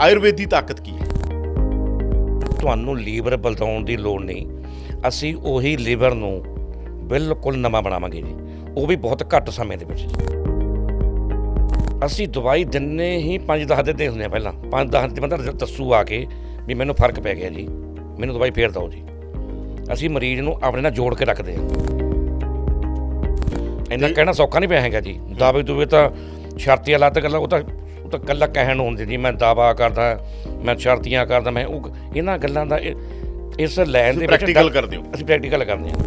ਆਯੁਰਵੇਦ ਦੀ ਤਾਕਤ ਕੀ ਹੈ? ਤੁਹਾਨੂੰ ਲੀਵਰ ਬਲਦਾਉਣ ਦੀ ਲੋੜ ਨਹੀਂ। ਅਸੀਂ ਉਹੀ ਲੀਵਰ ਨੂੰ ਬਿਲਕੁਲ ਨਵਾਂ ਬਣਾਵਾਂਗੇ ਜੀ। ਉਹ ਵੀ ਬਹੁਤ ਘੱਟ ਸਮੇਂ ਦੇ ਵਿੱਚ ਅਸੀਂ ਦਵਾਈ ਦਿੰਨੇ ਹੀ 5-10 ਦਿਨ ਦੇ ਹੁੰਦੇ ਆ ਪਹਿਲਾਂ 5-10 ਦਿਨ ਬੰਦਾ ਦੱਸੂ ਆ ਕੇ ਵੀ ਮੈਨੂੰ ਫ਼ਰਕ ਪੈ ਗਿਆ ਜੀ। ਮੈਨੂੰ ਦਵਾਈ ਫੇਰ ਦਿਓ ਜੀ। ਅਸੀਂ ਮਰੀਜ਼ ਨੂੰ ਆਪਣੇ ਨਾਲ ਜੋੜ ਕੇ ਰੱਖਦੇ ਹਾਂ ਇੰਨਾ ਕਹਿਣਾ ਸੌਖਾ ਨਹੀਂ ਪਿਆ ਹੈਗਾ ਜੀ। ਦਾਅਵੇ ਦੂਵੇ ਤਾਂ ਸ਼ਰਤੀਆਂ ਲੱਤ ਗੱਲਾਂ ਉਹ ਤਾਂ ਉਹ ਤਾਂ ਕੱਲਾ ਕਹਿਣ ਨੂੰ ਹੁੰਦੀ ਜੀ ਮੈਂ ਦਾਵਾ ਕਰਦਾ ਮੈਂ ਸ਼ਰਤੀਆਂ ਕਰਦਾ ਮੈਂ ਉਹ ਇਹਨਾਂ ਗੱਲਾਂ ਦਾ ਇਸ ਲੈਣ ਦੇ ਵਿੱਚ ਪ੍ਰੈਕਟੀਕਲ ਕਰਦੇ ਹੋ। ਅਸੀਂ ਪ੍ਰੈਕਟੀਕਲ ਕਰਦੇ ਹਾਂ।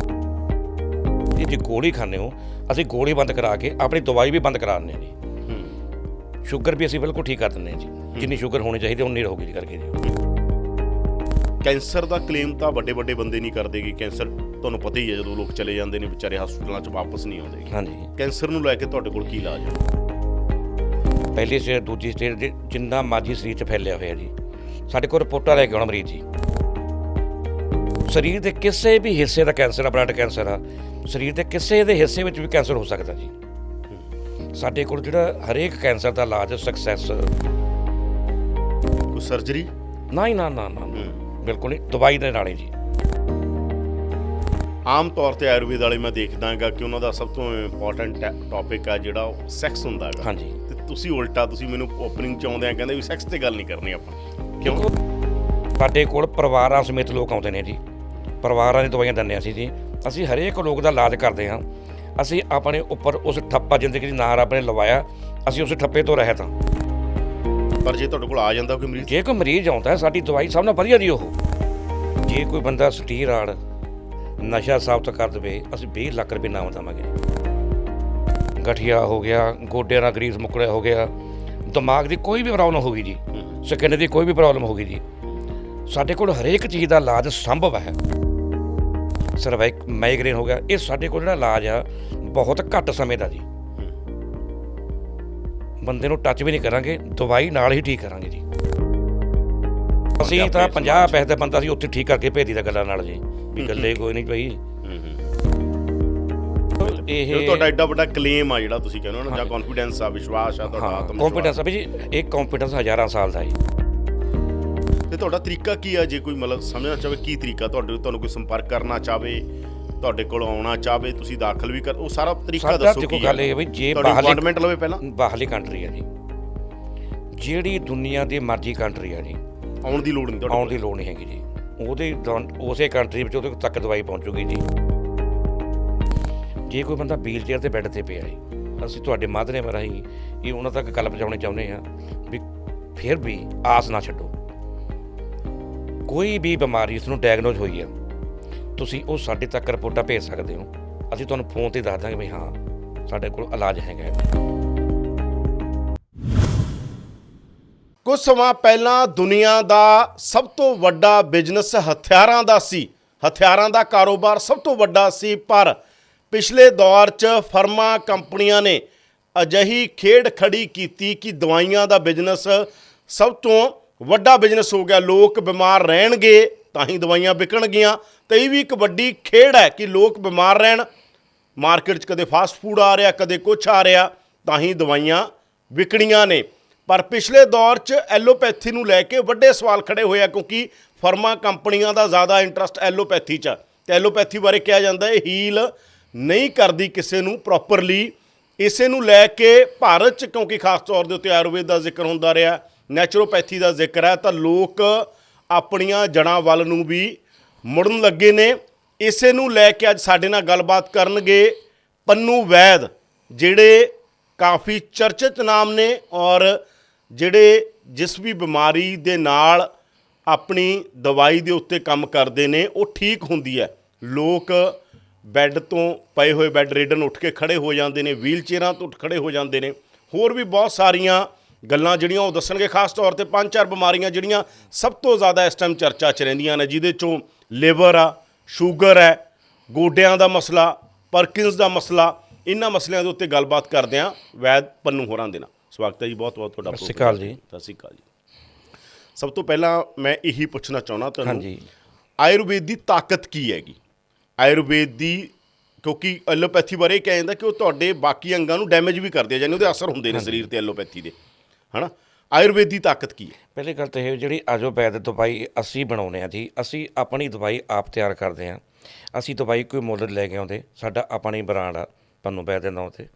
ਇਹ ਜੇ ਗੋਲੀ ਖਾਂਦੇ ਹੋ ਅਸੀਂ ਗੋਲੀ ਬੰਦ ਕਰਾ ਕੇ ਆਪਣੀ ਦਵਾਈ ਵੀ ਬੰਦ ਕਰਾ ਦਿੰਦੇ ਹਾਂ ਜੀ। ਸ਼ੂਗਰ ਵੀ ਅਸੀਂ ਬਿਲਕੁਲ ਠੀਕ ਕਰ ਦਿੰਦੇ ਹਾਂ ਜੀ। ਜਿੰਨੀ ਸ਼ੂਗਰ ਹੋਣੀ ਚਾਹੀਦੀ ਉਨੀ ਰਹੂਗੀ ਜੀ ਕਰਕੇ ਜੀ। ਕੈਂਸਰ ਦਾ ਕਲੇਮ ਤਾਂ ਵੱਡੇ ਵੱਡੇ ਬੰਦੇ ਨਹੀਂ ਕਰਦੇ ਕਿ ਕੈਂਸਰ ਤੁਹਾਨੂੰ ਪਤਾ ਹੀ ਹੈ ਜਦੋਂ ਲੋਕ ਚਲੇ ਜਾਂਦੇ ਨੇ ਵਿਚਾਰੇ ਹਸਪਤਾਲਾਂ 'ਚ ਵਾਪਸ ਨਹੀਂ ਆਉਂਦੇ। ਹਾਂਜੀ। ਕੈਂਸਰ ਨੂੰ ਲੈ ਕੇ ਤੁਹਾਡੇ ਕੋਲ ਕੀ ਇਲਾਜ ਹੈ? ਪਹਿਲੀ ਸਟੇਜ ਦੂਜੀ ਸਟੇਜ ਦੇ ਜਿੰਨਾ ਮਾਜੀ ਸਰੀਰ 'ਚ ਫੈਲਿਆ ਹੋਇਆ ਜੀ। ਸਾਡੇ ਕੋਲ ਰਿਪੋਰਟਾਂ ਲੈ ਕੇ ਆਉਣਾ ਮਰੀਜ਼ ਜੀ। ਸਰੀਰ ਦੇ ਕਿਸੇ ਵੀ ਹਿੱਸੇ ਦਾ ਕੈਂਸਰ ਆ ਬਲੱਡ ਕੈਂਸਰ ਆ ਸਰੀਰ ਦੇ ਕਿਸੇ ਦੇ ਹਿੱਸੇ ਵਿੱਚ ਵੀ ਕੈਂਸਰ ਹੋ ਸਕਦਾ ਜੀ। ਸਾਡੇ ਕੋਲ ਜਿਹੜਾ ਹਰੇਕ ਕੈਂਸਰ ਦਾ ਇਲਾਜ ਸਕਸੈਸ ਕੋਈ ਸਰਜਰੀ ਨਾ ਹੀ ਨਾ ਨਾ ਨਾ। ਬਿਲਕੁਲ ਨਹੀਂ ਦਵਾਈ ਦੇ ਨਾਲੇ ਜੀ। ਆਮ ਤੌਰ ਤੇ ਆਯੁਰਵੇਦ ਵਾਲੇ ਮੈਂ ਦੇਖਦਾਗਾ ਕਿ ਉਹਨਾਂ ਦਾ ਸਭ ਤੋਂ ਇੰਪੋਰਟੈਂਟ ਟੌਪਿਕ ਆ ਜਿਹੜਾ ਉਹ ਸੈਕਸ ਹੁੰਦਾ ਹੈਗਾ। ਹਾਂਜੀ। ਤੁਸੀਂ ਉਲਟਾ ਤੁਸੀਂ ਮੈਨੂੰ ਓਪਨਿੰਗ ਚ ਆਉਂਦੇ ਆ ਕਹਿੰਦੇ ਵੀ ਸੈਕਸ ਤੇ ਗੱਲ ਨਹੀਂ ਕਰਨੀ ਆਪਾਂ। ਕਿਉਂ? ਸਾਡੇ ਕੋਲ ਪਰਿਵਾਰਾਂ ਸਮੇਤ ਲੋਕ ਆਉਂਦੇ ਨੇ ਜੀ। ਪਰਿਵਾਰਾਂ ਦੀ ਦਵਾਈਆਂ ਦਿੰਦੇ ਅਸੀਂ ਜੀ। ਅਸੀਂ ਹਰੇਕ ਲੋਕ ਦਾ ਇਲਾਜ ਕਰਦੇ ਹਾਂ। ਅਸੀਂ ਆਪਣੇ ਉੱਪਰ ਉਸ ਠੱਪਾ ਜ਼ਿੰਦਗੀ ਦੀ ਨਾ ਰੱਬ ਨੇ ਲਵਾਇਆ। ਅਸੀਂ ਉਸ ਠੱਪੇ ਤੋਂ ਰਹਿਤ ਹਾਂ। ਪਰ ਜੇ ਤੁਹਾਡੇ ਕੋਲ ਆ ਜਾਂਦਾ ਕੋਈ ਮਰੀਜ਼? ਜੇ ਕੋਈ ਮਰੀਜ਼ ਆਉਂਦਾ ਹੈ, ਸਾਡੀ ਦਵਾਈ ਸਭ ਨਾਲ ਵਧੀਆ ਦੀ ਉਹ। ਜੇ ਕੋਈ ਬੰਦਾ ਸਟੀਰਾਇਡ ਨਸ਼ਾ ਸਾਬਤ ਕਰ ਦੇਵੇ ਅਸੀਂ 20 ਲੱਖ ਰੁਪਏ ਨਾਮ ਦੇਵਾਂਗੇ ਗਠੀਆ ਹੋ ਗਿਆ ਗੋਡਿਆਂ ਦਾ ਗਰੀਸ ਮੁਕੜਿਆ ਹੋ ਗਿਆ। ਦਿਮਾਗ ਦੀ ਕੋਈ ਵੀ ਪ੍ਰੋਬਲਮ ਹੋ ਗਈ ਜੀ ਸਕਿਨ ਦੀ ਕੋਈ ਵੀ ਪ੍ਰੋਬਲਮ ਹੋ ਗਈ ਜੀ। ਸਾਡੇ ਕੋਲ ਹਰੇਕ ਚੀਜ਼ ਦਾ ਇਲਾਜ ਸੰਭਵ ਹੈ। ਸਰਵਾਈਕ ਮਾਈਗ੍ਰੇਨ ਹੋ ਗਿਆ ਇਹ ਸਾਡੇ ਕੋਲ ਜਿਹੜਾ ਇਲਾਜ ਆ ਬਹੁਤ ਘੱਟ ਸਮੇਂ ਦਾ ਜੀ। ਬੰਦੇ ਨੂੰ ਟੱਚ ਵੀ ਨਹੀਂ ਕਰਾਂਗੇ ਦਵਾਈ ਨਾਲ ਹੀ ਠੀਕ ਕਰਾਂਗੇ ਜੀ। ਅਸੀਂ ਤਾਂ 50 ਪੈਸੇ ਦਾ ਬੰਦਾ ਸੀ ਉੱਥੇ ਠੀਕ ਕਰਕੇ ਭੇਜੀ ਦਾ ਗੱਲਾਂ ਨਾਲ ਜੀ ਵੀ ਗੱਲੇ ਕੋਈ ਨਹੀਂ ਭਾਈ। ਇਹ ਤੁਹਾਡਾ ਐਡਾ ਵੱਡਾ ਕਲੇਮ ਆ ਜਿਹੜਾ ਤੁਸੀਂ ਕਹਿੰਦੇ ਹੋ ਨਾ ਜਾਂ ਕੌਨਫੀਡੈਂਸ ਆ ਵਿਸ਼ਵਾਸ ਆ ਤੁਹਾਡਾ ਹਾਂ ਆਤਮ ਕੰਫੀਡੈਂਸ ਆ। ਵੀ ਜੀ ਇਹ ਕੰਫੀਡੈਂਸ ਹਜ਼ਾਰਾਂ ਸਾਲ ਦਾ ਜੀ। ਤੇ ਤੁਹਾਡਾ ਤਰੀਕਾ ਕੀ ਆ ਜੇ ਕੋਈ ਮਤਲਬ ਸਮਝਣਾ ਚਾਹਵੇ ਕੀ ਤਰੀਕਾ ਤੁਹਾਡੇ ਤੁਹਾਨੂੰ ਕੋਈ ਸੰਪਰਕ ਕਰਨਾ ਚਾਹਵੇ ਤੁਹਾਡੇ ਕੋਲ ਆਉਣਾ ਚਾਹਵੇ ਤੁਸੀਂ ਦਾਖਲ ਵੀ ਕਰ ਉਹ ਸਾਰਾ ਤਰੀਕਾ ਦੱਸੋ ਕੀ ਗੱਲ ਆ। ਵੀ ਜੇ ਬਾਹਰਲੀ ਅਪਾਇੰਟਮੈਂਟ ਲਵੇ ਪਹਿਲਾਂ। ਬਾਹਰਲੀ ਕੰਟਰੀ ਆ ਜੀ। ਜਿਹੜੀ ਦੁਨੀਆ ਦੀ ਮਰਜ਼ੀ ਕੰਟਰੀ ਆ ਜੀ। ਆਉਣ ਦੀ ਲੋੜ ਨਹੀਂ ਤੁਹਾਡੇ ਆਉਣ ਦੀ ਲੋੜ ਨਹੀਂ ਹੈਗੀ ਜੀ। ਉਹਦੇ ਉਸੇ ਕੰਟਰੀ ਵਿੱਚ ਉਹਦੇ ਤੱਕ ਦਵਾਈ ਪਹੁੰਚੂਗੀ ਜੀ। ਜੇ ਕੋਈ ਬੰਦਾ ਵੀਲ ਚੇਅਰ ਤੇ ਬੈੱਡ ਤੇ ਪਿਆ ਹੈ ਅਸੀਂ ਤੁਹਾਡੇ ਮਾਧਿਅਮ ਰਾਹੀਂ ਇਹ ਉਹਨਾਂ ਤੱਕ ਗੱਲ ਪਹੁੰਚਾਉਣੀ ਚਾਹੁੰਦੇ ਹਾਂ ਵੀ ਫਿਰ ਵੀ ਆਸ ਨਾ ਛੱਡੋ। ਕੋਈ ਵੀ ਬਿਮਾਰੀ ਇਸ ਨੂੰ ਡਾਇਗਨੋਜ਼ ਹੋਈ ਆ, ਤੁਸੀਂ ਉਹ ਸਾਡੇ ਤੱਕ ਰਿਪੋਰਟਾਂ ਭੇਜ ਸਕਦੇ ਹੋ। ਅਸੀਂ ਤੁਹਾਨੂੰ ਫੋਨ ਤੇ ਦੱਸ ਦਾਂਗੇ ਵੀ ਹਾਂ, ਸਾਡੇ ਕੋਲ ਇਲਾਜ ਹੈਗਾ ਕੁਝ ਸਮਾਂ ਪਹਿਲਾਂ ਦੁਨੀਆ ਦਾ ਸਭ ਤੋਂ ਵੱਡਾ ਬਿਜ਼ਨਸ ਹਥਿਆਰਾਂ ਦਾ ਸੀ, ਹਥਿਆਰਾਂ ਦਾ ਕਾਰੋਬਾਰ ਸਭ ਤੋਂ ਵੱਡਾ ਸੀ, ਪਰ ਪਿਛਲੇ ਦੌਰ 'ਚ ਫਰਮਾ ਕੰਪਨੀਆਂ ਨੇ ਅਜਿਹੀ ਖੇਡ ਖੜੀ ਕੀਤੀ ਕਿ ਦਵਾਈਆਂ ਦਾ ਬਿਜ਼ਨਸ ਸਭ ਤੋਂ ਵੱਡਾ ਬਿਜ਼ਨਸ ਹੋ ਗਿਆ। ਲੋਕ ਬਿਮਾਰ ਰਹਿਣਗੇ ਤਾਂ ਹੀ ਦਵਾਈਆਂ ਵਿਕਣਗੀਆਂ। ਤੇ ਇਹ ਵੀ ਇੱਕ ਵੱਡੀ ਖੇਡ ਹੈ ਕਿ ਲੋਕ ਬਿਮਾਰ ਰਹਿਣ। ਮਾਰਕੀਟ 'ਚ ਕਦੇ ਫਾਸਟ ਫੂਡ ਆ ਰਿਹਾ, ਕਦੇ ਕੁਛ ਆ ਰਿਹਾ, ਤਾਂ ਹੀ ਦਵਾਈਆਂ ਵਿਕਣੀਆਂ ਨੇ। ਪਰ ਪਿਛਲੇ ਦੌਰ 'ਚ ਐਲੋਪੈਥੀ ਨੂੰ ਲੈ ਕੇ ਵੱਡੇ ਸਵਾਲ ਖੜੇ ਹੋਏ ਆ ਕਿਉਂਕਿ ਫਰਮਾ ਕੰਪਨੀਆਂ ਦਾ ਜ਼ਿਆਦਾ ਇੰਟਰਸਟ ਐਲੋਪੈਥੀ 'ਚ ਆ। ਤੇ ਐਲੋਪੈਥੀ ਬਾਰੇ ਕਿਹਾ ਜਾਂਦਾ ਹੈ, ਹੀਲ ਨਹੀਂ ਕਰਦੀ ਕਿਸੇ ਨੂੰ ਪ੍ਰੋਪਰਲੀ ਇਸੇ ਨੂੰ ਲੈ ਕੇ ਭਾਰਤ 'ਚ ਕਿਉਂਕਿ ਖਾਸ ਤੌਰ ਦੇ ਉੱਤੇ ਆਯੁਰਵੇਦ ਦਾ ਜ਼ਿਕਰ ਹੁੰਦਾ ਰਿਹਾ ਨੈਚੁਰੋਪੈਥੀ ਦਾ ਜ਼ਿਕਰ ਹੈ, ਤਾਂ ਲੋਕ ਆਪਣੀਆਂ ਜੜਾਂ ਵੱਲ ਨੂੰ ਵੀ ਮੁੜਨ ਲੱਗੇ ਨੇ। ਇਸੇ ਨੂੰ ਲੈ ਕੇ ਅੱਜ ਸਾਡੇ ਨਾਲ ਗੱਲਬਾਤ ਕਰਨਗੇ ਪੰਨੂ ਵੈਦ, ਜਿਹੜੇ ਕਾਫੀ ਚਰਚਿਤ ਨਾਮ ਨੇ ਔਰ ਜਿਹੜੇ ਜਿਸ ਵੀ ਬਿਮਾਰੀ ਦੇ ਨਾਲ ਆਪਣੀ ਦਵਾਈ ਦੇ ਉੱਤੇ ਕੰਮ ਕਰਦੇ ਨੇ, ਉਹ ਠੀਕ ਹੁੰਦੀ ਹੈ। ਲੋਕ ਬੈੱਡ ਤੋਂ ਪਏ ਹੋਏ ਬੈੱਡ ਰੇਡਨ ਉੱਠ ਕੇ ਖੜੇ ਹੋ ਜਾਂਦੇ ਨੇ ਵੀਲ ਚੇਅਰਾਂ ਤੋਂ ਉੱਠ ਖੜੇ ਹੋ ਜਾਂਦੇ ਨੇ। ਹੋਰ ਵੀ ਬਹੁਤ ਸਾਰੀਆਂ ਗੱਲਾਂ ਜਿਹੜੀਆਂ ਉਹ ਦੱਸਣਗੇ ਖਾਸ ਤੌਰ ਤੇ ਪੰਜ ਚਾਰ ਬਿਮਾਰੀਆਂ ਜਿਹੜੀਆਂ ਸਭ ਤੋਂ ਜ਼ਿਆਦਾ ਇਸ ਟਾਈਮ ਚਰਚਾ 'ਚ ਰਹਿੰਦੀਆਂ ਨੇ ਜਿਹਦੇ ਚੋਂ ਲਿਵਰ ਆ ਸ਼ੂਗਰ ਹੈ ਗੋਡਿਆਂ ਦਾ ਮਸਲਾ ਪਰਕਿੰਸ ਦਾ ਮਸਲਾ ਇਹਨਾਂ ਮਸਲਿਆਂ ਦੇ ਉੱਤੇ ਗੱਲਬਾਤ ਕਰਦੇ ਹਾਂ ਵੈਦ ਪੰਨੂ ਹੋਰਾਂ ਦੇ ਨਾਲ। ਸਵਾਗਤ ਹੈ ਜੀ ਬਹੁਤ ਬਹੁਤ ਤੁਹਾਡਾ ਸਤਿ ਸ਼੍ਰੀ ਅਕਾਲ ਜੀ। ਸਤਿ ਸ਼੍ਰੀ ਅਕਾਲ ਜੀ। ਸਭ ਤੋਂ ਪਹਿਲਾਂ ਮੈਂ ਇਹੀ ਪੁੱਛਣਾ ਚਾਹੁੰਦਾ ਤੁਹਾਨੂੰ ਹਾਂਜੀ। ਆਯੁਰਵੇਦ ਦੀ ਤਾਕਤ ਕੀ ਹੈਗੀ? ਆਯੁਰਵੇਦ ਦੀ ਕਿਉਂਕਿ ਐਲੋਪੈਥੀ ਬਾਰੇ ਇਹ ਕਿਹਾ ਜਾਂਦਾ ਕਿ ਉਹ ਤੁਹਾਡੇ ਬਾਕੀ ਅੰਗਾਂ ਨੂੰ ਡੈਮੇਜ ਵੀ ਕਰਦੇ ਆ ਯਾਨੀ ਉਹਦੇ ਅਸਰ ਹੁੰਦੇ ਨੇ ਸਰੀਰ ਤੇ ਐਲੋਪੈਥੀ ਦੇ ਹਨਾ? ਆਯੁਰਵੇਦ ਦੀ ਤਾਕਤ ਕੀ ਹੈ? ਪਹਿਲੀ ਗੱਲ ਤਾਂ ਇਹ ਜਿਹੜੀ ਆਯੁਰਵੈਦ ਦਵਾਈ ਅਸੀਂ ਬਣਾਉਂਦੇ ਆ ਜੀ ਅਸੀਂ ਆਪਣੀ ਦਵਾਈ ਆਪ ਤਿਆਰ ਕਰਦੇ ਆ ਅਸੀਂ ਦਵਾਈ ਕੋਈ ਮੁੱਲ ਲੈ ਕੇ ਆਉਂਦੇ ਸਾਡਾ ਆਪਣੀ ਬ੍ਰਾਂਡ ਆ ਪੰਨੂ ਵੈਦ ਦੇ ਨਾਂ ਤੇ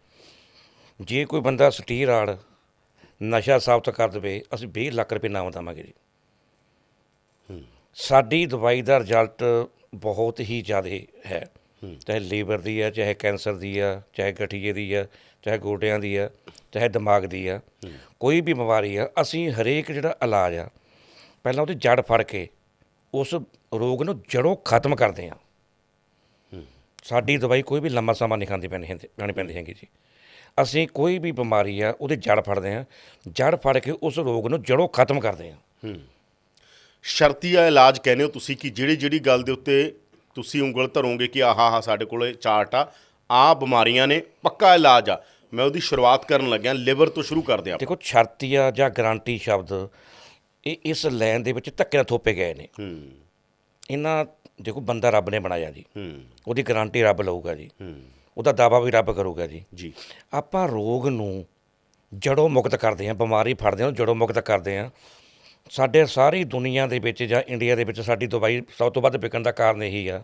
ਜੇ ਕੋਈ ਬੰਦਾ ਸਟੀਰਾਇਡ ਨਸ਼ਾ ਸਾਬਤ ਕਰ ਦੇਵੇ ਅਸੀਂ 20 ਲੱਖ ਰੁਪਏ ਨਾਮ ਦੇਵਾਂਗੇ ਜੀ। ਸਾਡੀ ਦਵਾਈ ਦਾ ਰਿਜ਼ਲਟ ਬਹੁਤ ਹੀ ਜ਼ਿਆਦਾ ਹੈ। ਚਾਹੇ ਲੀਵਰ ਦੀ ਆ, ਚਾਹੇ ਕੈਂਸਰ ਦੀ ਆ, ਚਾਹੇ ਗਠੀਏ ਦੀ ਆ, ਚਾਹੇ ਗੋਡਿਆਂ ਦੀ ਆ, ਚਾਹੇ ਦਿਮਾਗ ਦੀ ਆ। ਕੋਈ ਵੀ ਬਿਮਾਰੀ ਆ, ਅਸੀਂ ਹਰੇਕ ਜਿਹੜਾ ਇਲਾਜ ਆ, ਪਹਿਲਾਂ ਉਹਦੀ ਜੜ ਫੜ ਕੇ ਉਸ ਰੋਗ ਨੂੰ ਜੜੋਂ ਖਤਮ ਕਰਦੇ ਆ। ਸਾਡੀ ਦਵਾਈ ਕੋਈ ਵੀ ਲੰਮਾ ਸਮਾਂ ਨਹੀਂ ਖਾਂਦੀ ਪੈਣੀ ਹੁੰਦੀ ਖਾਣੀ ਪੈਂਦੀ ਹੈਗੀ ਜੀ। ਅਸੀਂ ਕੋਈ ਵੀ ਬਿਮਾਰੀ ਆ, ਉਹਦੀ ਜੜ ਫੜਦੇ ਆ। ਜੜ ਫੜ ਕੇ ਉਸ ਰੋਗ ਨੂੰ ਜੜੋਂ ਖਤਮ ਕਰਦੇ ਆ। ਸ਼ਰਤੀਆ ਇਲਾਜ ਕਹਿੰਦੇ ਹੋ ਤੁਸੀਂ ਕਿ ਜਿਹੜੀ ਜਿਹੜੀ ਗੱਲ ਦੇ ਉੱਤੇ ਤੁਸੀਂ ਉਂਗਲ ਧਰੋਗੇ ਕਿ ਆਹ ਆਹ ਸਾਡੇ ਕੋਲੇ ਚਾਰਟ ਆ ਆ ਬਿਮਾਰੀਆਂ ਨੇ ਪੱਕਾ ਇਲਾਜ ਆ। ਮੈਂ ਉਹਦੀ ਸ਼ੁਰੂਆਤ ਕਰਨ ਲੱਗਿਆ ਲਿਵਰ ਤੋਂ ਸ਼ੁਰੂ ਕਰਦੇ ਆਪਾਂ। ਦੇਖੋ ਸ਼ਰਤੀਆ ਜਾਂ ਗਾਰੰਟੀ ਸ਼ਬਦ ਇਹ ਇਸ ਲਾਈਨ ਦੇ ਵਿੱਚ ਧੱਕੇ ਨਾਲ ਥੋਪੇ ਗਏ ਨੇ। ਹੂੰ। ਇਹਨਾਂ ਦੇਖੋ ਬੰਦਾ ਰੱਬ ਨੇ ਬਣਾਇਆ ਜੀ। ਹੂੰ। ਉਹਦੀ ਗਾਰੰਟੀ ਰੱਬ ਲਊਗਾ ਜੀ। ਹੂੰ। ਉਹਦਾ ਦਾਵਾ ਵੀ ਰੱਬ ਕਰੂਗਾ ਜੀ। ਜੀ। ਆਪਾਂ ਰੋਗ ਨੂੰ ਜੜੋਂ ਮੁਕਤ ਕਰਦੇ ਹਾਂ ਬਿਮਾਰੀ ਫੜਦੇ ਹਾਂ ਜੜੋਂ ਮੁਕਤ ਕਰਦੇ ਹਾਂ ਸਾਡੇ ਸਾਰੀ ਦੁਨੀਆ ਦੇ ਵਿੱਚ ਜਾਂ ਇੰਡੀਆ ਦੇ ਵਿੱਚ ਸਾਡੀ ਦਵਾਈ ਸਭ ਤੋਂ ਵੱਧ ਵਿਕਣ ਦਾ ਕਾਰਨ ਇਹੀ ਆ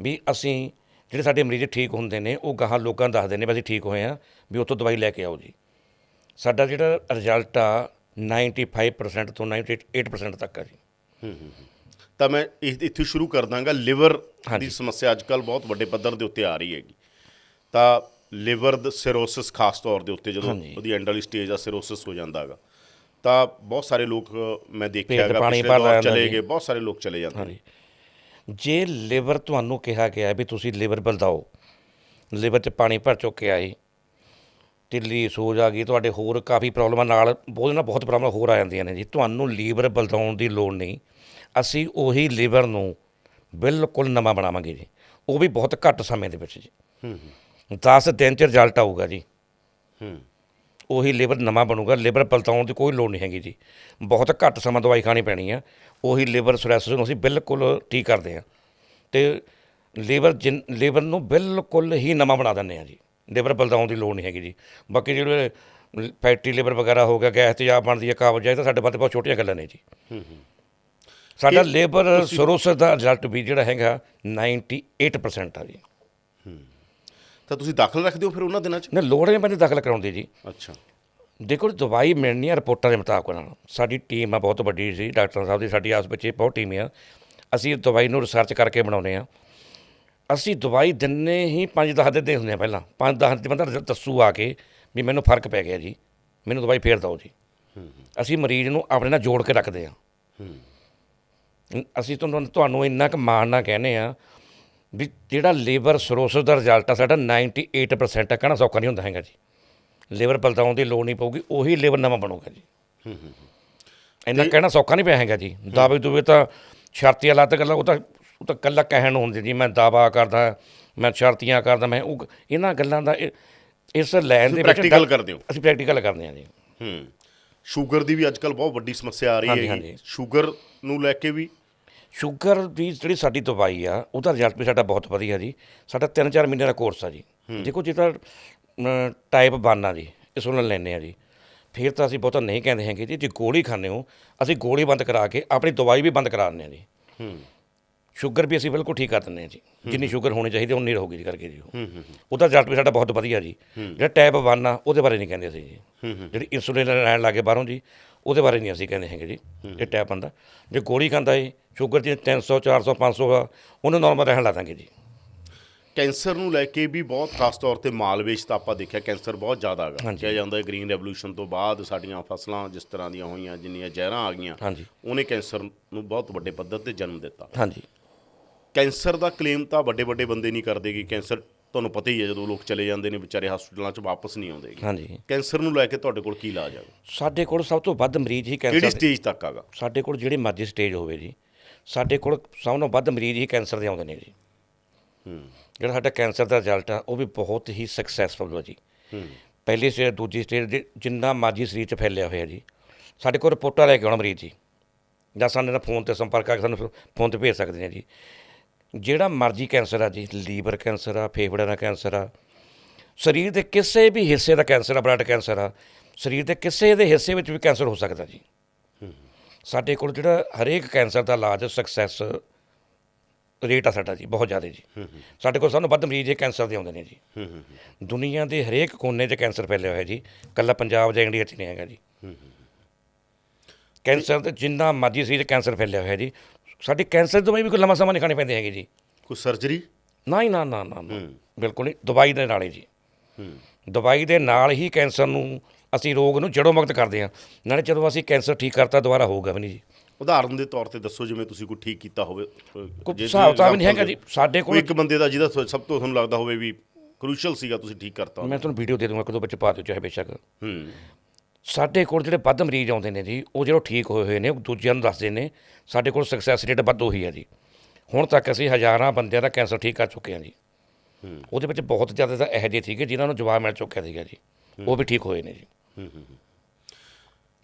ਵੀ ਅਸੀਂ ਜਿਹੜੇ ਸਾਡੇ ਮਰੀਜ਼ ਠੀਕ ਹੁੰਦੇ ਨੇ ਉਹ ਗਾਹਾਂ ਲੋਕਾਂ ਨੂੰ ਦੱਸਦੇ ਨੇ ਵੀ ਅਸੀਂ ਠੀਕ ਹੋਏ ਆ ਵੀ ਉੱਥੋਂ ਦਵਾਈ ਲੈ ਕੇ ਆਓ ਜੀ। ਸਾਡਾ ਜਿਹੜਾ ਰਿਜ਼ਲਟ ਆ 95% ਤੋਂ 98% ਤੱਕ ਆ ਜੀ। ਤਾਂ ਮੈਂ ਇੱਥੇ ਸ਼ੁਰੂ ਕਰ ਦਾਂਗਾ ਲਿਵਰ ਦੀ ਸਮੱਸਿਆ ਅੱਜ ਕੱਲ ਬਹੁਤ ਵੱਡੇ ਪੱਧਰ ਦੇ ਉੱਤੇ ਆ ਰਹੀ ਹੈਗੀ। ਤਾਂ ਲਿਵਰ ਦਾ ਸਿਰੋਸਿਸ ਖਾਸ ਤੌਰ ਦੇ ਉੱਤੇ ਜਦੋਂ। ਉਹਦੀ ਐਂਡ ਵਾਲੀ ਸਟੇਜ ਆ ਸਿਰੋਸਿਸ ਹੋ ਜਾਂਦਾ ਹੈਗਾ। ਤਾਂ ਬਹੁਤ ਸਾਰੇ ਲੋਕ ਮੈਂ ਦੇਖਿਆ ਹੈਗਾ ਪਾਣੀ ਭਰ ਚਲੇ। ਗਏ ਬਹੁਤ ਸਾਰੇ ਲੋਕ ਚਲੇ ਜਾਂਦੇ ਨੇ ਹਾਂਜੀ। ਜੇ ਲਿਵਰ ਤੁਹਾਨੂੰ ਕਿਹਾ ਗਿਆ ਵੀ ਤੁਸੀਂ ਲਿਵਰ ਬਲਦਾਓ ਲਿਵਰ 'ਚ ਪਾਣੀ ਭਰ ਚੁੱਕਿਆ ਏ ਤਿੱਲੀ ਸੋਜ ਆ ਗਈ ਤੁਹਾਡੇ ਹੋਰ ਕਾਫੀ ਪ੍ਰੋਬਲਮਾਂ ਨਾਲ ਬਹੁਤ ਨਾ ਬਹੁਤ ਪ੍ਰੋਬਲਮ ਹੋਰ ਆ ਜਾਂਦੀਆਂ ਨੇ ਜੀ। ਤੁਹਾਨੂੰ ਲੀਵਰ ਬਲਦਾਉਣ ਦੀ ਲੋੜ ਨਹੀਂ। ਅਸੀਂ ਉਹੀ ਲਿਵਰ ਨੂੰ ਬਿਲਕੁਲ ਨਵਾਂ ਬਣਾਵਾਂਗੇ ਜੀ। ਉਹ ਵੀ ਬਹੁਤ ਘੱਟ ਸਮੇਂ ਦੇ ਵਿੱਚ ਜੀ। ਹੂੰ 10 ਦਿਨ 'ਚ ਰਿਜ਼ਲਟ ਆਊਗਾ ਜੀ। ਹੂੰ। ਉਹੀ ਲਿਵਰ ਨਵਾਂ ਬਣੂਗਾ ਲਿਵਰ ਪਲਟਾਉਣ ਦੀ ਕੋਈ ਲੋੜ ਨਹੀਂ ਹੈਗੀ ਜੀ। ਬਹੁਤ ਘੱਟ ਸਮਾਂ ਦਵਾਈ ਖਾਣੀ ਪੈਣੀ ਆ ਉਹੀ ਲਿਵਰ ਸੋਰੈਸਿਸ ਨੂੰ ਅਸੀਂ ਬਿਲਕੁਲ ਠੀਕ ਕਰਦੇ ਆ। ਤੇ ਲਿਵਰ ਲਿਵਰ ਨੂੰ ਬਿਲਕੁਲ ਹੀ ਨਵਾਂ ਬਣਾ ਦਿੰਦੇ ਆ ਜੀ। ਲਿਵਰ ਪਲਟਾਉਣ ਦੀ ਲੋੜ ਨਹੀਂ ਹੈਗੀ ਜੀ। ਬਾਕੀ ਜਿਹੜੇ ਫੈਟੀ ਲਿਵਰ ਵਗੈਰਾ ਹੋ ਗਿਆ ਗੈਸ ਤੇਜ਼ਾਬ ਬਣਦੀ ਹੈ ਕਾਬਜ ਤਾਂ ਸਾਡੇ ਵਾਸਤੇ ਬਹੁਤ ਛੋਟੀਆਂ ਗੱਲਾਂ ਨੇ ਜੀ। ਸਾਡਾ ਲਿਵਰ ਸਰੋਸਸ ਦਾ ਰਿਜ਼ਲਟ ਵੀ ਜਿਹੜਾ ਹੈਗਾ 98% ਆ ਜੀ। ਤਾਂ ਤੁਸੀਂ ਦਾਖਲ ਰੱਖਦੇ ਹੋ ਫਿਰ ਉਹਨਾਂ ਦਿਨਾਂ 'ਚ? ਨਾ ਲੋੜ ਨਹੀਂ ਪੈਂਦੀ ਦਾਖਲ ਕਰਾਉਂਦੇ ਜੀ। ਅੱਛਾ। ਦੇਖੋ ਦਵਾਈ ਮਿਲਣੀ ਆ ਰਿਪੋਰਟਾਂ ਦੇ ਮੁਤਾਬਕ ਨਾਲ ਸਾਡੀ ਟੀਮ ਆ ਬਹੁਤ ਵੱਡੀ ਸੀ ਡਾਕਟਰ ਸਾਹਿਬ ਦੀ ਸਾਡੀ ਆਸ ਵਿੱਚ ਬਹੁਤ ਟੀਮ ਆ। ਅਸੀਂ ਦਵਾਈ ਨੂੰ ਰਿਸਰਚ ਕਰਕੇ ਬਣਾਉਨੇ ਆ। ਅਸੀਂ ਦਵਾਈ ਦਿੰਨੇ ਹੀ 5-10 ਦਿਨ ਦੇ ਹੁੰਦੇ ਆ ਪਹਿਲਾਂ। 5-10 ਦਿਨ ਬੰਦਾ ਦੱਸੂ ਆ ਕੇ ਵੀ ਮੈਨੂੰ ਫ਼ਰਕ ਪੈ ਗਿਆ ਜੀ। ਮੈਨੂੰ ਦਵਾਈ ਫੇਰ ਦਿਓ ਜੀ। ਅਸੀਂ ਮਰੀਜ਼ ਨੂੰ ਆਪਣੇ ਨਾਲ ਜੋੜ ਕੇ ਰੱਖਦੇ ਆ। ਅਸੀਂ ਤੁਹਾਨੂੰ ਤੁਹਾਨੂੰ ਇੰਨਾ ਕੁ ਮਾਣ ਨਾਲ ਕਹਿੰਦੇ ਆ ਵੀ ਜਿਹੜਾ ਲੀਵਰ ਸਰੋਸਿਸ ਦਾ ਰਿਜ਼ਲਟ ਆ ਸਾਡਾ 98% ਆ ਕਹਿਣਾ ਸੌਖਾ ਨਹੀਂ ਹੁੰਦਾ ਹੈਗਾ ਜੀ। ਲਿਵਰ ਬਲਦਾਉਣ ਦੀ ਲੋੜ ਨਹੀਂ ਪਊਗੀ ਉਹੀ ਲਿਵਰ ਨਵਾਂ ਬਣੂਗਾ ਜੀ। ਇੰਨਾ ਕਹਿਣਾ ਸੌਖਾ ਨਹੀਂ ਪਿਆ ਹੈਗਾ ਜੀ। ਦਾਅਵੇ ਦੂਵੇ ਤਾਂ ਸ਼ਰਤੀਆਂ ਲੱਤ ਗੱਲਾਂ ਉਹ ਤਾਂ ਉਹ ਤਾਂ ਕੱਲਾ ਕਹਿਣ ਨੂੰ ਹੁੰਦੀ ਜੀ ਮੈਂ ਦਾਵਾ ਕਰਦਾ ਮੈਂ ਸ਼ਰਤੀਆਂ ਕਰਦਾ ਮੈਂ ਉਹ ਇਹਨਾਂ ਗੱਲਾਂ ਦਾ ਇਸ ਲੈਣ ਦੇ ਵਿੱਚ practical ਕਰਦੇ ਹੋ। ਅਸੀਂ ਪ੍ਰੈਕਟੀਕਲ ਕਰਦੇ ਹਾਂ ਜੀ। ਹੂੰ। ਸ਼ੂਗਰ ਦੀ ਵੀ ਅੱਜ ਕੱਲ ਬਹੁਤ ਵੱਡੀ ਸਮੱਸਿਆ ਆ ਰਹੀ ਹੈ। ਸ਼ੂਗਰ ਨੂੰ ਲੈ ਕੇ ਵੀ ਸ਼ੂਗਰ ਦੀ ਜਿਹੜੀ ਸਾਡੀ ਦਵਾਈ ਆ ਉਹਦਾ ਰਿਜ਼ਲਟ ਵੀ ਸਾਡਾ ਬਹੁਤ ਵਧੀਆ ਜੀ। ਸਾਡਾ 3-4 ਮਹੀਨੇ ਦਾ ਕੋਰਸ ਆ ਜੀ। ਦੇਖੋ ਜੇ ਤਾਂ ਟਾਈਪ 1 ਆ ਜੀ। ਇਸ ਨੂੰ ਲੈਣੇ ਆ ਜੀ। ਫਿਰ ਤਾਂ ਅਸੀਂ ਬਹੁਤਾ ਨਹੀਂ ਕਹਿੰਦੇ ਹੈਗੇ ਜੀ ਜੇ ਗੋਲੀ ਖਾਂਦੇ ਹੋ ਅਸੀਂ ਗੋਲੀ ਬੰਦ ਕਰਾ ਕੇ ਆਪਣੀ ਦਵਾਈ ਵੀ ਬੰਦ ਕਰਾ ਦਿੰਦੇ ਆ ਜੀ। ਹੂੰ। ਸ਼ੂਗਰ ਵੀ ਅਸੀਂ ਬਿਲਕੁਲ ਠੀਕ ਕਰ ਦਿੰਦੇ ਆ ਜੀ। ਜਿੰਨੀ ਸ਼ੂਗਰ ਹੋਣੀ ਚਾਹੀਦੀ ਉਨੀ ਰਹੂਗੀ ਜੀ ਕਰਕੇ ਜੀ ਉਹ। ਉਹਦਾ ਰਿਜ਼ਲਟ ਵੀ ਸਾਡਾ ਬਹੁਤ ਵਧੀਆ ਜੀ। ਜਿਹੜਾ ਟਾਈਪ 1 ਆ ਉਹਦੇ ਬਾਰੇ ਨਹੀਂ ਕਹਿੰਦੇ ਅਸੀਂ ਜੀ। ਜਿਹੜੀ ਇਨਸੂਲਿਨ ਲੈਣ ਲੱਗੇ ਬਾਹਰੋਂ ਜੀ ਉਹਦੇ ਬਾਰੇ ਨਹੀਂ ਅਸੀਂ ਕਹਿੰਦੇ ਹੈਗੇ ਜੀ ਇਹ ਟਾਈਪ ਬੰਦਾ। ਜੇ ਗੋਲੀ ਖਾਂਦਾ ਏ ਸ਼ੂਗਰ ਜੀ 300 400 500 ਆ ਉਹਨੂੰ ਨਾਰਮਲ ਰਹਿਣ ਲਾ ਦਾਂਗੇ ਜੀ। ਕੈਂਸਰ ਨੂੰ ਲੈ ਕੇ ਵੀ ਬਹੁਤ ਖਾਸ ਤੌਰ ਤੇ ਮਾਲਵੇ 'ਚ ਤਾਂ ਆਪਾਂ ਦੇਖਿਆ ਕੈਂਸਰ ਬਹੁਤ ਜ਼ਿਆਦਾ ਹੈਗਾ। ਕਿਹਾ ਜਾਂਦਾ ਹੈ ਗ੍ਰੀਨ ਰੈਵੋਲੂਸ਼ਨ ਤੋਂ ਬਾਅਦ ਸਾਡੀਆਂ ਫਸਲਾਂ ਜਿਸ ਤਰ੍ਹਾਂ ਦੀਆਂ ਹੋਈਆਂ ਜਿੰਨੀਆਂ ਜ਼ਹਿਰਾਂ ਆ ਗਈਆਂ ਹਾਂਜੀ। ਉਹਨੇ ਕੈਂਸਰ ਨੂੰ ਬਹੁਤ ਵੱਡੇ ਪੱਧਰ ਤੇ ਜਨਮ ਦਿੱਤਾ। ਹਾਂਜੀ। ਕੈਂਸਰ ਦਾ ਕਲੇਮ ਤਾਂ ਵੱਡੇ ਵੱਡੇ ਬੰਦੇ ਨਹੀਂ ਕਰਦੇ ਕਿ ਕੈਂਸਰ ਤੁਹਾਨੂੰ ਪਤਾ ਹੀ ਹੈ ਜਦੋਂ ਲੋਕ ਚਲੇ ਜਾਂਦੇ ਨੇ ਵਿਚਾਰੇ ਹਸਪਤਾਲਾਂ 'ਚ ਵਾਪਸ ਨਹੀਂ ਆਉਂਦੇ ਹਾਂਜੀ। ਕੈਂਸਰ ਨੂੰ ਲੈ ਕੇ ਤੁਹਾਡੇ ਕੋਲ ਕੀ ਇਲਾਜ ਹੈਗਾ ਸਾਡੇ ਕੋਲ ਸਭ ਤੋਂ ਵੱਧ ਮਰੀਜ਼ ਹੀ ਕਿਹੜੀ ਕੈਂਸਰ ਦੇ ਸਟੇਜ ਤੱਕ ਹੈਗਾ? ਸਾਡੇ ਕੋਲ ਜਿਹੜੀ ਮਰਜ਼ੀ ਸਟੇਜ ਹੋਵੇ ਜੀ। ਸਾਡੇ ਕੋਲ ਸਭ ਤੋਂ ਵੱਧ ਮਰੀਜ਼ ਹੀ ਕੈਂਸਰ ਦੇ ਆਉਂਦੇ ਨੇ ਜੀ। ਹੂੰ। ਜਿਹੜਾ ਸਾਡਾ ਕੈਂਸਰ ਦਾ ਰਿਜ਼ਲਟ ਆ ਉਹ ਵੀ ਬਹੁਤ ਹੀ ਸਕਸੈਸਫੁਲ ਹੋ ਜੀ। ਹੂੰ। ਪਹਿਲੀ ਸਟੇਜ ਦੂਜੀ ਸਟੇਜ ਜਿੰਨਾ ਮਰਜ਼ੀ ਸਰੀਰ 'ਚ ਫੈਲਿਆ ਹੋਇਆ ਜੀ। ਸਾਡੇ ਕੋਲ ਰਿਪੋਰਟਾਂ ਲੈ ਕੇ ਆਉਣਾ ਮਰੀਜ਼ ਜੀ। ਜਾਂ ਸਾਡੇ ਨਾਲ ਫੋਨ ਤੇ ਸੰਪਰਕ ਕਰਕੇ ਸਾਨੂੰ ਫੋਨ ਤੇ ਭੇਜ ਸਕਦੇ ਨੇ ਜੀ। ਜਿਹੜਾ ਮਰਜ਼ੀ ਕੈਂਸਰ ਆ ਜੀ, ਲੀਵਰ ਕੈਂਸਰ ਆ, ਫੇਫੜਿਆਂ ਦਾ ਕੈਂਸਰ ਆ, ਸਰੀਰ ਦੇ ਕਿਸੇ ਵੀ ਹਿੱਸੇ ਦਾ ਕੈਂਸਰ ਆ, ਬਲੱਡ ਕੈਂਸਰ ਆ, ਸਰੀਰ ਦੇ ਕਿਸੇ ਦੇ ਹਿੱਸੇ ਵਿੱਚ ਵੀ ਕੈਂਸਰ ਹੋ ਸਕਦਾ ਜੀ। ਸਾਡੇ ਕੋਲ ਜਿਹੜਾ ਹਰੇਕ ਕੈਂਸਰ ਦਾ ਇਲਾਜ ਸਕਸੈਸ ਰੇਟ ਆ ਸਾਡਾ ਜੀ, ਬਹੁਤ ਜ਼ਿਆਦਾ ਜੀ। ਸਾਡੇ ਕੋਲ ਸਾਨੂੰ ਵੱਧ ਮਰੀਜ਼ ਇਹ ਕੈਂਸਰ ਦੇ ਆਉਂਦੇ ਨੇ ਜੀ। ਦੁਨੀਆ ਦੇ ਹਰੇਕ ਕੋਨੇ 'ਚ ਕੈਂਸਰ ਫੈਲਿਆ ਹੋਇਆ ਜੀ। ਕੱਲਾ ਪੰਜਾਬ ਜਾਂ ਇੰਡੀਆ 'ਚ ਨਹੀਂ ਹੈਗਾ ਜੀ। ਕੈਂਸਰ ਤੇ ਜਿੰਨਾ ਮਰਜ਼ੀ ਸਰੀਰ 'ਚ ਕੈਂਸਰ ਫੈਲਿਆ ਹੋਇਆ ਜੀ। ਸਾਡੀ ਕੈਂਸਰ ਦਵਾਈ ਵੀ ਕੋਈ ਲੰਮਾ ਸਮਾਂ ਨਹੀਂ ਖਾਣੀ ਪੈਂਦੀ ਹੈਗੀ ਜੀ। ਕੋਈ ਸਰਜਰੀ ਨਾ ਹੀ ਨਾ ਨਾ ਨਾ। ਨਾ। ਬਿਲਕੁਲ ਨਹੀਂ ਦਵਾਈ ਦੇ ਨਾਲ ਜੀ। ਹੂੰ। ਦਵਾਈ ਦੇ ਨਾਲ ਹੀ ਕੈਂਸਰ ਨੂੰ ਅਸੀਂ ਰੋਗ ਨੂੰ ਜੜੋਂ ਮੁਕਤ ਕਰਦੇ ਹਾਂ। ਨਾਲੇ ਜਦੋਂ ਅਸੀਂ ਕੈਂਸਰ ਠੀਕ ਕਰਤਾ ਦੁਬਾਰਾ ਹੋਊਗਾ ਵੀ ਨਹੀਂ ਜੀ। ਉਦਾਹਰਨ ਦੇ ਤੌਰ ਤੇ ਦੱਸੋ ਜਿਵੇਂ ਤੁਸੀਂ ਕੋਈ ਠੀਕ ਕੀਤਾ ਹੋਵੇ ਕੋਈ ਹਿਸਾਬ ਤਾਂ ਵੀ ਨਹੀਂ ਹੈਗਾ ਜੀ। ਸਾਡੇ ਕੋਈ ਕੋਲ ਇੱਕ ਬੰਦੇ ਦਾ ਜਿਹਦਾ ਸਭ ਤੋਂ ਤੁਹਾਨੂੰ ਲੱਗਦਾ ਹੋਵੇ ਵੀ ਕ੍ਰੂਸ਼ਲ ਸੀਗਾ ਤੁਸੀਂ ਠੀਕ ਕਰਤਾ। ਮੈਂ ਤੁਹਾਨੂੰ ਵੀਡੀਓ ਦੇ ਦੂੰਗਾ ਕਦੋਂ ਵਿੱਚ ਪਾ ਦਿਓ ਚਾਹੇ ਬੇਸ਼ੱਕ। ਹੂੰ। ਸਾਡੇ ਕੋਲ ਜਿਹੜੇ ਵੱਧ ਮਰੀਜ਼ ਆਉਂਦੇ ਨੇ ਜੀ ਉਹ ਜਿਹੜੇ ਠੀਕ ਹੋਏ ਹੋਏ ਨੇ ਉਹ ਦੂਜਿਆਂ ਨੂੰ ਦੱਸਦੇ ਨੇ ਸਾਡੇ ਕੋਲ ਸਕਸੈਸ ਰੇਟ ਵੱਧ ਉਹੀ ਹੈ ਜੀ। ਹੁਣ ਤੱਕ ਅਸੀਂ ਹਜ਼ਾਰਾਂ ਬੰਦਿਆਂ ਦਾ ਕੈਂਸਰ ਠੀਕ ਕਰ ਚੁੱਕੇ ਹਾਂ ਜੀ। ਉਹਦੇ ਵਿੱਚ ਬਹੁਤ ਜ਼ਿਆਦਾ ਤਾਂ ਇਹੋ ਜਿਹੇ ਸੀਗੇ ਜਿਨ੍ਹਾਂ ਨੂੰ ਜਵਾਬ ਮਿਲ ਚੁੱਕਿਆ ਸੀਗਾ ਜੀ। ਉਹ ਵੀ ਠੀਕ ਹੋਏ ਨੇ ਜੀ।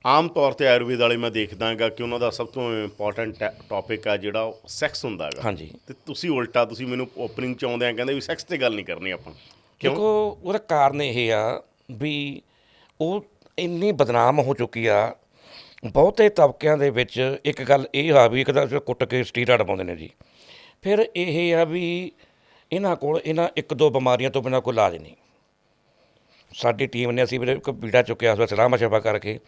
ਆਮ ਤੌਰ ਤੇ ਆਯੁਰਵੇਦ ਵਾਲੇ ਮੈਂ ਦੇਖਦਾ ਹੈਗਾ ਕਿ ਉਹਨਾਂ ਦਾ ਸਭ ਤੋਂ ਇੰਪੋਰਟੈਂਟ ਟੌਪਿਕ ਆ ਜਿਹੜਾ ਉਹ ਸੈਕਸ ਹੁੰਦਾ ਹੈਗਾ। ਹਾਂਜੀ। ਤੇ ਤੁਸੀਂ ਉਲਟਾ ਤੁਸੀਂ ਮੈਨੂੰ ਓਪਨਿੰਗ ਚ ਆਉਂਦੇ ਆ ਕਹਿੰਦੇ ਵੀ ਸੈਕਸ ਤੇ ਗੱਲ ਨਹੀਂ ਕਰਨੀ ਆਪਾਂ। ਕਿਉਂ? ਦੇਖੋ ਉਹਦਾ ਕਾਰਨ ਇਹ ਆ ਵੀ ਉਹ ਇੰਨੀ ਬਦਨਾਮ ਹੋ ਚੁੱਕੀ ਆ, ਬਹੁਤੇ ਤਬਕਿਆਂ ਦੇ ਵਿੱਚ ਇੱਕ ਗੱਲ ਇਹ ਆ ਵੀ ਇੱਕ ਤਾਂ ਕੁੱਟ ਕੇ ਸਟੀਰਾਇਡ ਪਾਉਂਦੇ ਨੇ ਜੀ। ਫਿਰ ਇਹ ਆ ਵੀ ਇਹਨਾਂ ਕੋਲ ਇਹਨਾਂ ਇੱਕ ਦੋ ਬਿਮਾਰੀਆਂ ਤੋਂ ਬਿਨਾਂ ਕੋਈ ਇਲਾਜ ਨਹੀਂ। ਸਾਡੀ ਟੀਮ ਨੇ ਅਸੀਂ ਵੀਰੇ ਇੱਕ ਬੀੜਾ ਚੁੱਕਿਆ, ਉਸ ਸਲਾਹ ਮਸ਼ਵਰਾ ਕਰਕੇ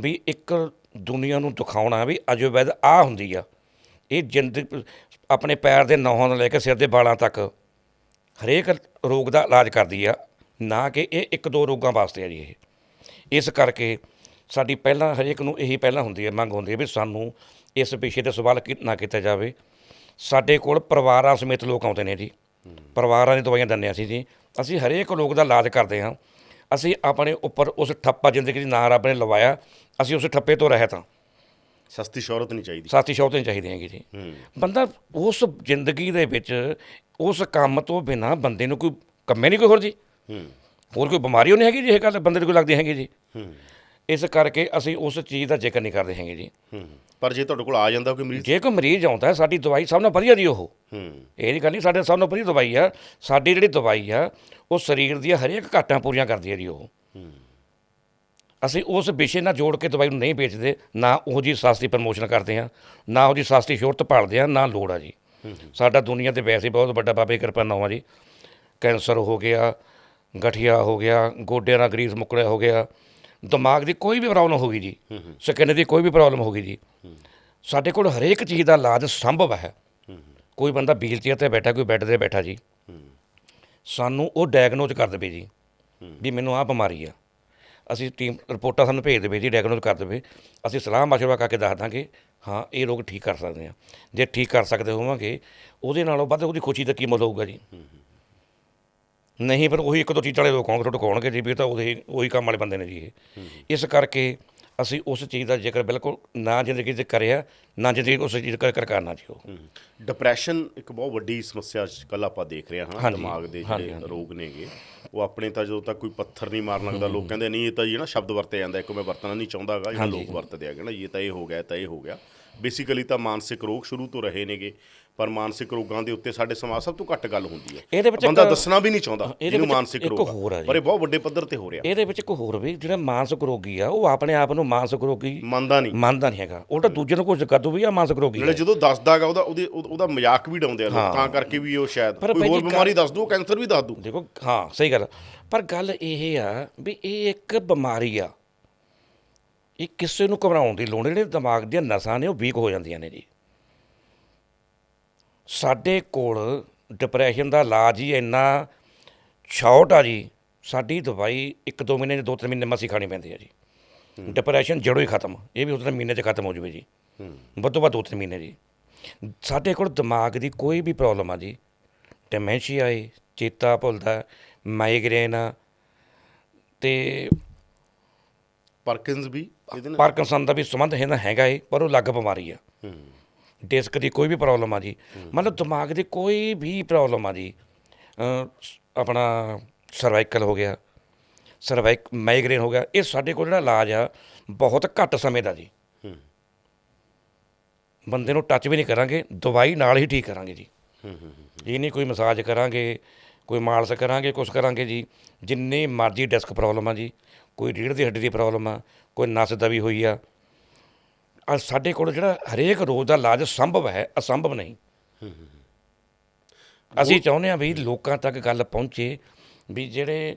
ਵੀ ਇੱਕ ਦੁਨੀਆ ਨੂੰ ਦਿਖਾਉਣਾ ਵੀ ਆਯੁਰਵੈਦ ਆ ਹੁੰਦੀ ਆ। ਇਹ ਜਿੰਦ ਆਪਣੇ ਪੈਰ ਦੇ ਨਹੁੰ ਤੋਂ ਲੈ ਕੇ ਸਿਰ ਦੇ ਵਾਲਾਂ ਤੱਕ ਹਰੇਕ ਰੋਗ ਦਾ ਇਲਾਜ ਕਰਦੀ ਆ, ਨਾ ਕਿ ਇਹ ਇੱਕ ਦੋ ਰੋਗਾਂ ਵਾਸਤੇ ਆ ਜੀ ਇਹ। ਇਸ ਕਰਕੇ ਸਾਡੀ ਪਹਿਲਾਂ ਹਰੇਕ ਨੂੰ ਇਹੀ ਪਹਿਲਾਂ ਹੁੰਦੀ ਹੈ ਮੰਗ ਹੁੰਦੀ ਹੈ ਵੀ ਸਾਨੂੰ ਇਸ ਵਿਸ਼ੇ ਤੇ ਸਵਾਲ ਨਾ ਕੀਤਾ ਜਾਵੇ। ਸਾਡੇ ਕੋਲ ਪਰਿਵਾਰਾਂ ਸਮੇਤ ਲੋਕ ਆਉਂਦੇ ਨੇ ਜੀ। ਪਰਿਵਾਰਾਂ ਦੀ ਦਵਾਈਆਂ ਦਿੰਦੇ ਅਸੀਂ ਜੀ। ਅਸੀਂ ਹਰੇਕ ਰੋਗ ਦਾ ਇਲਾਜ ਕਰਦੇ ਹਾਂ। ਅਸੀਂ ਆਪਣੇ ਉੱਪਰ ਉਸ ਠੱਪਾ ਜ਼ਿੰਦਗੀ ਦੀ ਨਾ ਰੱਬ ਨੇ ਲਵਾਇਆ ਅਸੀਂ ਉਸ ਠੱਪੇ ਤੋਂ ਰਹਿਤ ਹਾਂ। ਸਸਤੀ ਸ਼ੌਹਰਤ ਨਹੀਂ ਚਾਹੀਦੀ। ਸਾਥੀ ਸ਼ੌਤ ਨਹੀਂ ਚਾਹੀਦੇ ਹੈਗੇ ਜੀ। ਬੰਦਾ ਉਸ ਜ਼ਿੰਦਗੀ ਦੇ ਵਿੱਚ ਉਸ ਕੰਮ ਤੋਂ ਬਿਨਾ ਬੰਦੇ ਨੂੰ ਕੋਈ ਕੰਮੇ ਨਹੀਂ ਕੋਈ ਹੋਰ ਜੀ। ਹੋਰ ਕੋਈ ਬਿਮਾਰੀ ਨਹੀਂ ਹੈਗੀ ਜੀ ਇਹ ਗੱਲ ਬੰਦੇ ਨੂੰ ਕੋਈ ਲੱਗਦੀ ਹੈਗੀ ਜੀ। ਹੂੰ। ਇਸ ਕਰਕੇ ਅਸੀਂ ਉਸ ਚੀਜ਼ ਦਾ ਜ਼ਿਕਰ ਨਹੀਂ ਕਰਦੇ ਹੈਗੇ ਜੀ। ਹੂੰ ਪਰ ਜੇ ਤੁਹਾਡੇ ਕੋਲ ਆ ਜਾਂਦਾ ਕੋਈ ਮਰੀਜ਼? ਜੇ ਕੋਈ ਮਰੀਜ਼ ਆਉਂਦਾ ਹੈ, ਸਾਡੀ ਦਵਾਈ ਸਭ ਨਾਲੋਂ ਵਧੀਆ ਦੀ ਉਹ। ਹੂੰ। ਇਹ ਨਹੀਂ ਗੱਲ ਨਹੀਂ ਸਾਡੇ ਸਭ ਨਾਲੋਂ ਵਧੀਆ ਦਵਾਈ ਆ। ਸਾਡੀ ਜਿਹੜੀ ਦਵਾਈ ਆ ਉਹ ਸਰੀਰ ਦੀਆਂ ਹਰੇਕ ਘਾਟਾਂ ਪੂਰੀਆਂ ਕਰਦੀ ਹੈ ਜੀ ਉਹ। ਅਸੀਂ ਉਸ ਵਿਸ਼ੇ ਨਾਲ ਜੋੜ ਕੇ ਦਵਾਈ ਨੂੰ ਨਹੀਂ ਵੇਚਦੇ ਨਾ ਉਹ ਜੀ ਸਸਤੀ ਪ੍ਰਮੋਸ਼ਨ ਕਰਦੇ ਆ ਨਾ ਉਹ ਜੀ ਸਸਤੀ ਸ਼ੋਹਰਤ ਭਾਲਦੇ ਆ ਨਾ ਲੋੜ ਆ ਜੀ। ਸਾਡਾ ਦੁਨੀਆ ਤੇ ਵੈਸੇ ਬਹੁਤ ਵੱਡਾ ਬਾਬੇ ਕਿਰਪਾ ਨਾਲ ਆ ਜੀ। ਕੈਂਸਰ ਹੋ ਗਿਆ ਗਠੀਆ ਹੋ ਗਿਆ ਗੋਡਿਆਂ ਦਾ ਗਰੀਸ ਮੁੱਕੜਿਆ ਹੋ ਗਿਆ। ਦਿਮਾਗ ਦੀ ਕੋਈ ਵੀ ਪ੍ਰੋਬਲਮ ਹੋ ਗਈ ਜੀ ਸਕਿਨ ਦੀ ਕੋਈ ਵੀ ਪ੍ਰੋਬਲਮ ਹੋ ਗਈ ਜੀ। ਸਾਡੇ ਕੋਲ ਹਰੇਕ ਚੀਜ਼ ਦਾ ਇਲਾਜ ਸੰਭਵ ਹੈ। ਕੋਈ ਬੰਦਾ ਵੀਲ ਚੇਅਰ ਤੇ ਬੈਠਾ ਕੋਈ ਬੈੱਡ ਤੇ ਬੈਠਾ ਜੀ। ਸਾਨੂੰ ਉਹ ਡਾਇਗਨੋਜ਼ ਕਰ ਦੇਵੇ ਜੀ ਵੀ ਮੈਨੂੰ ਆਹ ਬਿਮਾਰੀ ਆ। ਅਸੀਂ ਟੀਮ ਰਿਪੋਰਟਾਂ ਸਾਨੂੰ ਭੇਜ ਦੇਵੇ ਜੀ ਡਾਇਗਨੋਜ਼ ਕਰ ਦੇਵੇ। ਅਸੀਂ ਸਲਾਹ ਮਸ਼ਵਰਾ ਕਰਕੇ ਦੱਸ ਦਾਂਗੇ ਹਾਂ ਇਹ ਰੋਗ ਠੀਕ ਕਰ ਸਕਦੇ ਆ। ਜੇ ਠੀਕ ਕਰ ਸਕਦੇ ਹੋਵਾਂਗੇ ਉਹਦੇ ਨਾਲੋਂ ਵੱਧ ਉਹਦੀ ਖੁਸ਼ੀ ਦਾ ਕੀ ਮੁੱਲ ਹੋਊਗਾ ਜੀ? ਨਹੀਂ ਫਿਰ ਉਹੀ ਇੱਕ ਦੋ ਚੀਜ਼ ਵਾਲੇ ਲੋਕ ਕੋਲ ਆਉਣਗੇ ਜੀ ਵੀ ਇਹ ਤਾਂ ਉਹਦੇ ਉਹੀ ਕੰਮ ਵਾਲੇ ਬੰਦੇ ਨੇ ਜੀ ਇਹ। ਇਸ ਕਰਕੇ ਅਸੀਂ ਉਸ ਚੀਜ਼ ਦਾ ਜ਼ਿਕਰ ਬਿਲਕੁਲ ਨਾ ਜ਼ਿੰਦਗੀ 'ਚ ਕਰਿਆ ਨਾ ਜ਼ਿੰਦਗੀ ਉਸ ਚੀਜ਼ ਦਾ ਜ਼ਿਕਰ ਕਰਨਾ ਜੀ ਉਹ। ਡਿਪਰੈਸ਼ਨ ਇੱਕ ਬਹੁਤ ਵੱਡੀ ਸਮੱਸਿਆ ਕੱਲ ਆਪਾਂ ਦੇਖ ਰਹੇ ਹਾਂ ਦਿਮਾਗ ਦੇ ਜਿਹੜੇ। ਰੋਗ ਨੇਗੇ ਉਹ ਆਪਣੇ ਤਾਂ ਜਦੋਂ ਤੱਕ ਕੋਈ ਪੱਥਰ ਨਹੀਂ ਮਾਰਨ ਲੱਗਦਾ ਲੋਕ ਕਹਿੰਦੇ ਨਹੀਂ ਇਹ ਤਾਂ ਜੀ ਨਾ ਸ਼ਬਦ ਵਰਤੇ ਜਾਂਦਾ ਇੱਕ ਮੈਂ ਵਰਤਣਾ ਨਹੀਂ ਚਾਹੁੰਦਾਗਾ ਜਿਹੜਾ ਲੋਕ ਵਰਤਦੇ ਹੈਗੇ ਨਾ ਇਹ ਤਾਂ ਇਹ ਹੋ ਗਿਆ ਇਹ ਤਾਂ ਇਹ ਹੋ ਗਿਆ। ਬੇਸਿਕਲੀ ਤਾਂ ਮਾਨਸਿਕ ਰੋਗ ਸ਼ੁਰੂ ਤੋਂ ਰਹੇ ਨੇਗੇ। ਪਰ ਮਾਨਸਿਕ ਰੋਗਾਂ ਦੇ ਉੱਤੇ ਸਾਡੇ ਸਮਾਜ ਸਭ ਤੋਂ ਘੱਟ ਗੱਲ ਹੁੰਦੀ ਹੈ। ਇਹਦੇ ਵਿੱਚ ਬੰਦਾ ਦੱਸਣਾ ਵੀ ਨਹੀਂ ਚਾਹੁੰਦਾ ਜਿਹਨੂੰ ਮਾਨਸਿਕ ਰੋਗ। ਪਰ ਇਹ ਬਹੁਤ ਵੱਡੇ ਪੱਧਰ ਤੇ ਹੋ ਰਿਹਾ। ਇਹਦੇ ਵਿੱਚ ਇੱਕ ਹੋਰ ਵੀ ਜਿਹੜਾ ਮਾਨਸਿਕ ਰੋਗੀ ਆ ਉਹ ਆਪਣੇ ਆਪ ਨੂੰ ਮਾਨਸਿਕ ਰੋਗੀ ਮੰਨਦਾ ਨਹੀਂ। ਮੰਨਦਾ ਨਹੀਂ ਹੈਗਾ। ਉਲਟਾ ਦੂਜੇ ਨੂੰ ਕੁਝ ਕਰ ਦੂ ਵੀ ਆ ਮਾਨਸਿਕ ਰੋਗੀ ਜਿਹੜੇ ਹੈ। ਜਦੋਂ ਦੱਸਦਾਗਾ ਉਹਦਾ ਉਹਦੇ ਉਹ- ਉਹਦਾ ਮਜ਼ਾਕ ਵੀ ਡਾਉਂਦੇ ਆ ਲੋਕ ਤਾਂ ਕਰਕੇ ਵੀ ਉਹ ਸ਼ਾਇਦ ਕੋਈ ਹੋਰ ਬਿਮਾਰੀ ਦੱਸ ਦੂ ਕੈਂਸਰ ਵੀ ਦੱਸ ਦੂ ਦੇਖੋ ਹਾਂ ਸਹੀ ਗੱਲ। ਪਰ ਗੱਲ ਇਹ ਆ ਵੀ ਇਹ ਇੱਕ ਬਿਮਾਰੀ ਆ। ਇਹ ਕਿਸੇ ਨੂੰ ਘਬਰਾਉਣ ਦੀ ਲੋੜ ਨਹੀਂ ਦਿਮਾਗ ਦੀਆਂ ਨਸਾਂ ਨੇ ਉਹ ਵੀਕ ਹੋ ਜਾਂਦੀਆਂ ਨੇ ਜੀ। ਸਾਡੇ ਕੋਲ ਡਿਪਰੈਸ਼ਨ ਦਾ ਇਲਾਜ ਹੀ ਇੰਨਾ ਸ਼ਾਰਟ ਆ ਜੀ ਸਾਡੀ ਦਵਾਈ ਇੱਕ ਦੋ ਮਹੀਨੇ ਜਾਂ ਦੋ ਤਿੰਨ ਮਹੀਨੇ ਮਸੀ ਖਾਣੀ ਪੈਂਦੀ ਆ ਜੀ। ਡਿਪਰੈਸ਼ਨ ਜੜੋਂ ਹੀ ਖਤਮ ਇਹ ਵੀ ਉਤਨੇ ਮਹੀਨੇ 'ਚ ਖਤਮ ਹੋ ਜਾਵੇ ਜੀ। ਵੱਧ ਤੋਂ ਵੱਧ ਦੋ ਤਿੰਨ ਮਹੀਨੇ ਜੀ। ਸਾਡੇ ਕੋਲ ਦਿਮਾਗ ਦੀ ਕੋਈ ਵੀ ਪ੍ਰੋਬਲਮ ਆ ਜੀ ਡਿਮੈਂਸ਼ੀਆ ਹੈ ਚੇਤਾ ਭੁੱਲਦਾ ਮਾਈਗ੍ਰੇਨ ਤੇ ਪਾਰਕਿੰਸ ਵੀ ਪਾਰਕਿੰਸਨ ਦਾ ਵੀ ਸੰਬੰਧ ਇਹਦਾ ਹੈਗਾ ਏ ਪਰ ਉਹ ਅਲੱਗ ਬਿਮਾਰੀ ਆ। ਹੂੰ। ਡਿਸਕ ਦੀ ਕੋਈ ਵੀ ਪ੍ਰੋਬਲਮ ਆ ਜੀ ਮਤਲਬ ਦਿਮਾਗ ਦੀ ਕੋਈ ਵੀ ਪ੍ਰੋਬਲਮ ਆ ਜੀ ਆਪਣਾ ਸਰਵਾਈਕਲ ਹੋ ਗਿਆ ਸਰਵਾਈਕ ਮਾਈਗ੍ਰੇਨ ਹੋ ਗਿਆ ਇਹ ਸਾਡੇ ਕੋਲ ਜਿਹੜਾ ਇਲਾਜ ਆ ਬਹੁਤ ਘੱਟ ਸਮੇਂ ਦਾ ਜੀ। ਬੰਦੇ ਨੂੰ ਟੱਚ ਵੀ ਨਹੀਂ ਕਰਾਂਗੇ ਦਵਾਈ ਨਾਲ ਹੀ ਠੀਕ ਕਰਾਂਗੇ ਜੀ। ਇਹ ਨਹੀਂ ਕੋਈ ਮਸਾਜ ਕਰਾਂਗੇ ਕੋਈ ਮਾਲਸ਼ ਕਰਾਂਗੇ ਕੁਛ ਕਰਾਂਗੇ ਜੀ ਜਿੰਨੀ ਮਰਜ਼ੀ ਡਿਸਕ ਪ੍ਰੋਬਲਮ ਆ ਜੀ ਕੋਈ ਰੀੜ੍ਹ ਦੀ ਹੱਡੀ ਦੀ ਪ੍ਰੋਬਲਮ ਆ ਕੋਈ ਨਸ ਦਬੀ ਹੋਈ ਆ ਆ ਸਾਡੇ ਕੋਲ ਜਿਹੜਾ ਹਰੇਕ ਰੋਗ ਦਾ ਇਲਾਜ ਸੰਭਵ ਹੈ ਅਸੰਭਵ ਨਹੀਂ। ਅਸੀਂ ਚਾਹੁੰਦੇ ਹਾਂ ਵੀ ਲੋਕਾਂ ਤੱਕ ਗੱਲ ਪਹੁੰਚੇ ਵੀ ਜਿਹੜੇ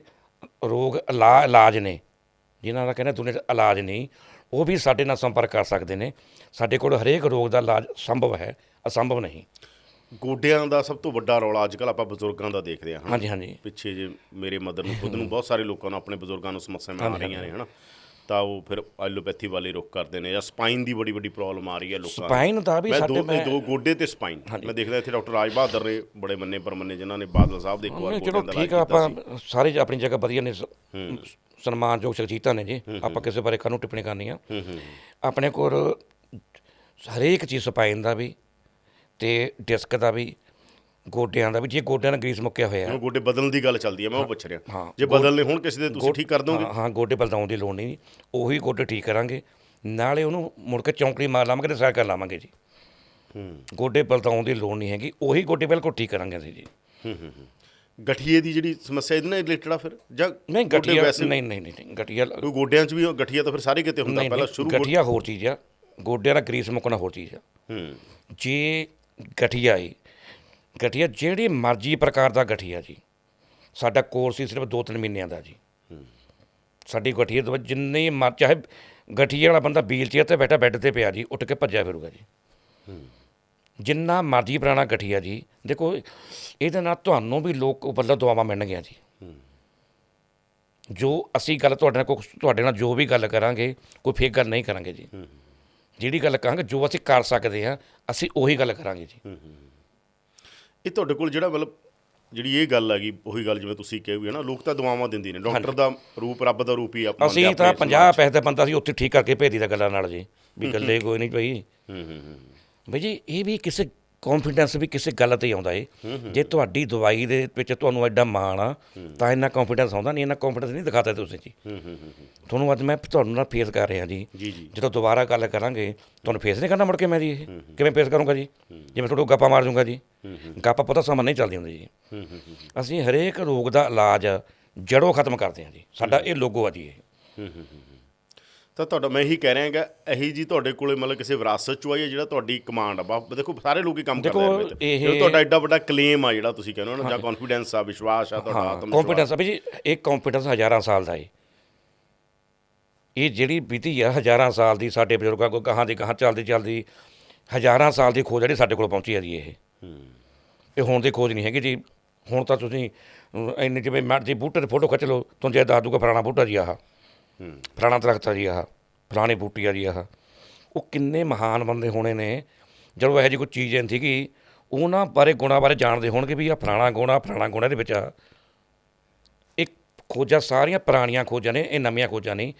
ਰੋਗ ਇਲਾ- ਇਲਾਜ ਨੇ ਜਿਨ੍ਹਾਂ ਦਾ ਕਹਿੰਦੇ ਦੁਨੀਆ 'ਚ ਇਲਾਜ ਨਹੀਂ ਉਹ ਵੀ ਸਾਡੇ ਨਾਲ ਸੰਪਰਕ ਕਰ ਸਕਦੇ ਨੇ। ਸਾਡੇ ਕੋਲ ਹਰੇਕ ਰੋਗ ਦਾ ਇਲਾਜ ਸੰਭਵ ਹੈ ਅਸੰਭਵ ਨਹੀਂ। ਗੋਡਿਆਂ ਦਾ ਸਭ ਤੋਂ ਵੱਡਾ ਰੌਲਾ ਅੱਜ ਕੱਲ ਆਪਾਂ ਬਜ਼ੁਰਗਾਂ ਦਾ ਦੇਖਦੇ ਹਾਂ। ਹਾਂਜੀ ਹਾਂਜੀ। ਪਿੱਛੇ ਜੇ ਮੇਰੇ ਮਦਰ ਨੂੰ ਖੁਦ ਨੂੰ ਬਹੁਤ ਸਾਰੇ ਲੋਕਾਂ ਨੂੰ ਆਪਣੇ ਬਜ਼ੁਰਗਾਂ ਨੂੰ ਸਮੱਸਿਆਵਾਂ ਆ ਰਹੀਆਂ ਨੇ ਹਨਾ? ਤਾਂ ਉਹ ਫਿਰ ਐਲੋਪੈਥੀ ਵਾਲੇ ਰੁਖ ਕਰਦੇ ਨੇ ਜਾਂ ਸਪਾਈਨ ਦੀ ਬੜੀ ਵੱਡੀ ਪ੍ਰੋਬਲਮ ਆ ਰਹੀ ਹੈ ਲੋਕਾਂ ਨੂੰ। ਸਪਾਈਨ ਦਾ ਵੀ ਸਾਡੇ ਮੈਂ ਦੋ ਗੋਡੇ ਤੇ ਸਪਾਈਨ। ਮੈਂ ਦੇਖਦਾ ਇੱਥੇ ਡਾਕਟਰ ਰਾਜ ਬਹਾਦਰ ਨੇ ਬੜੇ ਮੰਨੇ ਪਰਮੰਨੇ ਜਿਨ੍ਹਾਂ ਨੇ ਬਾਦਲ ਸਾਹਿਬ ਦੇ ਇੱਕ ਵਾਰ ਚਲੋ ਠੀਕ ਆ ਆਪਾਂ ਸਾਰੇ ਆਪਣੀ ਜਗ੍ਹਾ ਵਧੀਆ ਨੇ ਸਨਮਾਨਯੋਗ ਸ਼ਖਸੀਅਤਾਂ ਨੇ ਜੀ। ਆਪਾਂ ਕਿਸੇ ਬਾਰੇ ਕਾਹਨੂੰ ਟਿੱਪਣੀ ਕਰਨੀ ਆ ਆਪਣੇ ਕੋਲ ਹਰੇਕ ਚੀਜ਼ ਸਪਾਈਨ ਦਾ ਵੀ ਤੇ ਡਿਸਕ ਦਾ ਵੀ। ਗੋਡਿਆਂ ਦਾ ਵੀ ਜੇ ਗੋਡਿਆਂ ਦਾ ਗਰੀਸ ਮੁੱਕਿਆ ਹੋਇਆ। ਉਹ ਗੋਡੇ ਬਦਲਣ ਦੀ ਗੱਲ ਚੱਲਦੀ ਹੈ ਮੈਂ ਉਹ ਪੁੱਛ ਰਿਹਾ। ਹਾਂ, ਜੇ ਬਦਲਨੇ ਹੁਣ ਕਿਸੇ ਦੇ ਤੁਸੀਂ ਠੀਕ ਕਰ ਦੋਗੇ? ਹਾਂ ਹਾਂ ਗੋਡੇ ਬਲਦਾਉਣ ਦੀ ਲੋੜ ਨਹੀਂ। ਉਹੀ ਗੋਡੇ ਠੀਕ ਕਰਾਂਗੇ। ਨਾਲੇ ਉਹਨੂੰ ਮੁੜ ਕੇ ਚੌਂਕੜੀ ਮਾਰ ਲਾਵਾਂਗੇ ਤੇ ਸਾਈਡ ਕਰ ਲਾਵਾਂਗੇ ਜੀ। ਹੂੰ। ਗੋਡੇ ਬਲਦਾਉਣ ਦੀ ਲੋੜ ਨਹੀਂ ਹੈਗੀ। ਉਹੀ ਗੋਡੇ ਬਿਲਕੁਲ ਠੀਕ ਕਰਾਂਗੇ ਅਸੀਂ ਜੀ। ਹੂੰ ਹੂੰ ਹੂੰ। ਗਠੀਏ ਦੀ ਜਿਹੜੀ ਸਮੱਸਿਆ ਇਹਦੇ ਨਾਲ ਰਿਲੇਟਡ ਆ ਫਿਰ? ਜਾਂ ਨਹੀਂ ਗੋਡੇ ਗਠੀਆ ਵੈਸੇ ਨਹੀਂ ਨਹੀਂ ਨਹੀਂ ਨਹੀਂ, ਗਠੀਆ ਕੋਈ ਗੋਡਿਆਂ 'ਚ ਵੀ ਉਹ ਗਠੀਆ ਤਾਂ ਫਿਰ ਸਾਰੇ ਕਿਤੇ ਹੁੰਦਾ ਨਹੀਂ ਪਹਿਲਾਂ ਨਹੀਂ, ਸ਼ੁਰੂ ਗਠੀਆ ਹੋਰ ਚੀਜ਼ ਆ। ਗੋਡਿਆਂ ਦਾ ਗਰੀਸ ਮੁੱਕਣਾ ਹੋਰ ਚੀਜ਼ ਆ। ਹੂੰ। ਜੇ ਗਠੀਆ ਏ ਗਠੀਆ ਜਿਹੜੀ ਮਰਜ਼ੀ ਪ੍ਰਕਾਰ ਦਾ ਗਠੀਆ ਜੀ। ਸਾਡਾ ਕੋਰਸ ਹੀ ਸਿਰਫ 2-3 ਮਹੀਨਿਆਂ ਦਾ ਜੀ। ਸਾਡੀ ਗਠੀਆ ਤੋਂ ਬਾਅਦ ਜਿੰਨੇ ਮਰ ਚਾਹੇ ਗਠੀਆ ਵਾਲਾ ਬੰਦਾ ਵੀਲ ਚੇਅਰ ਤੇ ਬੈਠਾ ਬੈੱਡ ਤੇ ਪਿਆ ਜੀ ਉੱਠ ਕੇ ਭੱਜਿਆ ਫਿਰੂਗਾ ਜੀ। ਜਿੰਨਾ ਮਰਜ਼ੀ ਪੁਰਾਣਾ ਗਠੀਆ ਜੀ ਦੇਖੋ ਇਹਦੇ ਨਾਲ ਤੁਹਾਨੂੰ ਵੀ ਲੋਕ ਵੱਲੋਂ ਦੁਆਵਾਂ ਮਿਲਣਗੀਆਂ ਜੀ। ਜੋ ਅਸੀਂ ਗੱਲ ਤੁਹਾਡੇ ਨਾਲ ਕੋਈ- ਤੁਹਾਡੇ ਨਾਲ ਜੋ ਵੀ ਗੱਲ ਕਰਾਂਗੇ ਕੋਈ ਫੇਕ ਗੱਲ ਨਹੀਂ ਕਰਾਂਗੇ ਜੀ। ਜਿਹੜੀ ਗੱਲ ਕਹਾਂਗੇ ਜੋ ਅਸੀਂ ਕਰ ਸਕਦੇ ਹਾਂ ਅਸੀਂ ਉਹੀ ਗੱਲ ਕਰਾਂਗੇ ਜੀ। ਇਹ ਤੁਹਾਡੇ ਕੋਲ ਜਿਹੜਾ ਮਤਲਬ ਜਿਹੜੀ ਇਹ ਗੱਲ ਹੈਗੀ ਉਹੀ ਗੱਲ ਜਿਵੇਂ ਤੁਸੀਂ ਕਹੇ ਵੀ ਹੈ ਨਾ ਲੋਕ ਤਾਂ ਦੁਆਵਾਂ ਦਿੰਦੇ ਨੇ ਡਾਕਟਰ ਦਾ ਰੂਪ ਰੱਬ ਦਾ ਰੂਪ ਹੀ ਆ ਮੰਨਦੇ ਅਸੀਂ ਤਾਂ ਸਮਾਜ 'ਚ। 50 ਪੈਸੇ ਦਾ ਬੰਦਾ ਸੀ ਉੱਥੇ ਠੀਕ ਕਰਕੇ ਭੇਜੀ ਦਾ ਗੱਲਾਂ ਨਾਲ ਜੀ ਵੀ ਗੱਲੇ ਕੋਈ ਨਹੀਂ ਪਈ ਹੂੰ ਹੂੰ ਹੂੰ। ਬਈ ਜੀ ਇਹ ਵੀ ਕਿਸੇ ਕੌਨਫੀਡੈਂਸ ਵੀ ਕਿਸੇ ਗੱਲ ਤੇ ਹੀ ਆਉਂਦਾ ਏ। ਜੇ ਤੁਹਾਡੀ ਦਵਾਈ ਦੇ ਵਿੱਚ ਤੁਹਾਨੂੰ ਐਡਾ ਮਾਣ ਆ ਤਾਂ ਇੰਨਾ ਕੌਨਫੀਡੈਂਸ ਆਉਂਦਾ ਨਹੀਂ ਇੰਨਾ ਕੌਨਫੀਡੈਂਸ ਨਹੀਂ ਦਿਖਾਤਾ ਤੁਸੀਂ ਜੀ। ਤੁਹਾਨੂੰ ਅੱਜ ਮੈਂ ਤੁਹਾਨੂੰ ਨਾਲ ਫੇਸ ਕਰ ਰਿਹਾ ਜੀ। ਜੀ ਜੀ। ਜਦੋਂ ਦੁਬਾਰਾ ਗੱਲ ਕਰਾਂਗੇ ਤੁਹਾਨੂੰ ਫੇਸ ਨਹੀਂ ਕਰਨਾ ਮੁੜ ਕੇ ਮੈਂ ਜੀ ਇਹ। ਕਿਵੇਂ ਫੇਸ ਕਰੂੰਗਾ ਜੀ? ਜਿਵੇਂ ਤੁਹਾਡੇ ਗੱਪਾ ਮਾਰ ਦੂੰਗਾ ਜੀ। ਗੱਪਾ ਪਤਾ ਸਮਾਂ ਨਹੀਂ ਚੱਲਦੀ ਹੁੰਦੀ ਜੀ। ਅਸੀਂ ਹਰੇਕ ਰੋਗ ਦਾ ਇਲਾਜ ਜੜੋਂ ਖਤਮ ਕਰਦੇ ਹਾਂ ਜੀ। ਸਾਡਾ ਇਹ ਲੋਗੋ ਆ ਜੀ ਇਹ। ਤਾਂ ਤੁਹਾਡਾ ਮੈਂ ਇਹੀ ਕਹਿ ਰਿਹਾ ਹੈਗਾ ਇਹੀ ਜੀ ਤੁਹਾਡੇ ਕੋਲੇ ਮਤਲਬ ਕਿਸੇ ਵਿਰਾਸਤ ਚੋਂ ਆਈ ਹੈ ਜਿਹੜਾ ਤੁਹਾਡੀ ਕਮਾਂਡ ਆ। ਬਾ ਦੇਖੋ ਸਾਰੇ ਲੋਕੀ ਕੰਮ ਕਰਦੇ ਆ ਇਹਦੇ। ਇਹ- ਤੁਹਾਡਾ ਐਡਾ ਵੱਡਾ ਕਲੇਮ ਆ ਜਿਹੜਾ ਤੁਸੀਂ ਕਹਿੰਦੇ ਹੋ ਨਾ ਜਾਂ ਕੌਨਫੀਡੈਂਸ ਆ ਵਿਸ਼ਵਾਸ ਆ ਤੁਹਾਡਾ ਆਤਮ ਕੰਫੀਡੈਂਸ ਆ। ਵੀ ਜੀ ਇਹ ਕੰਫੀਡੈਂਸ ਹਜ਼ਾਰਾਂ ਸਾਲ ਦਾ ਏ। ਇਹ ਜਿਹੜੀ ਬੀਤੀ ਆ ਹਜ਼ਾਰਾਂ ਸਾਲ ਦੀ ਸਾਡੇ ਬਜ਼ੁਰਗਾਂ ਕੋਲ ਕਹਾਂ ਦੀ ਕਹਾਂ ਚੱਲਦੀ ਚੱਲਦੀ ਹਜ਼ਾਰਾਂ ਸਾਲ ਦੀ ਖੋਜ ਜਿਹੜੀ ਸਾਡੇ ਕੋਲ ਪਹੁੰਚੀ ਆ ਜੀ ਇਹ। ਇਹ ਹੁਣ ਦੀ ਖੋਜ ਨਹੀਂ ਹੈਗੀ ਜੀ। ਹੁਣ ਤਾਂ ਤੁਸੀਂ ਅਮ, ਇੰਨੇ ਜਿਵੇਂ ਮਰਜ਼ੀ ਬੂਟੇ ਦੀ ਫੋਟੋ ਖਿੱਚ ਲਓ ਤੁਹਾਨੂੰ ਜੇ ਦੱਸ ਦੂਗਾ ਫਲਾਣਾ ਬੂਟਾ ਜੀ ਆਹ। ਫਲਾਣਾ ਦਰਖਤ ਆ ਜੀ ਆਹ ਫਲਾਣੇ ਬੂਟੀ ਆ ਜੀ ਆਹ। ਉਹ ਕਿੰਨੇ ਮਹਾਨ ਬੰਦੇ ਹੋਣੇ ਨੇ ਜਦੋਂ ਇਹੋ ਜਿਹੀ ਕੋਈ ਚੀਜ਼ ਨਹੀਂ ਸੀਗੀ ਉਹਨਾਂ ਬਾਰੇ ਗੁਣਾਂ ਬਾਰੇ ਜਾਣਦੇ ਹੋਣਗੇ ਵੀ ਆ ਫਲਾਣਾ ਗੁਣਾ ਫਲਾਣਾ ਗੁਣਾ ਦੇ ਵਿੱਚ ਆ। ਇਹ ਖੋਜਾਂ ਸਾਰੀਆਂ ਪੁਰਾਣੀਆਂ ਖੋਜਾਂ ਨੇ ਇਹ ਨਵੀਆਂ ਖੋਜਾਂ ਨਹੀਂ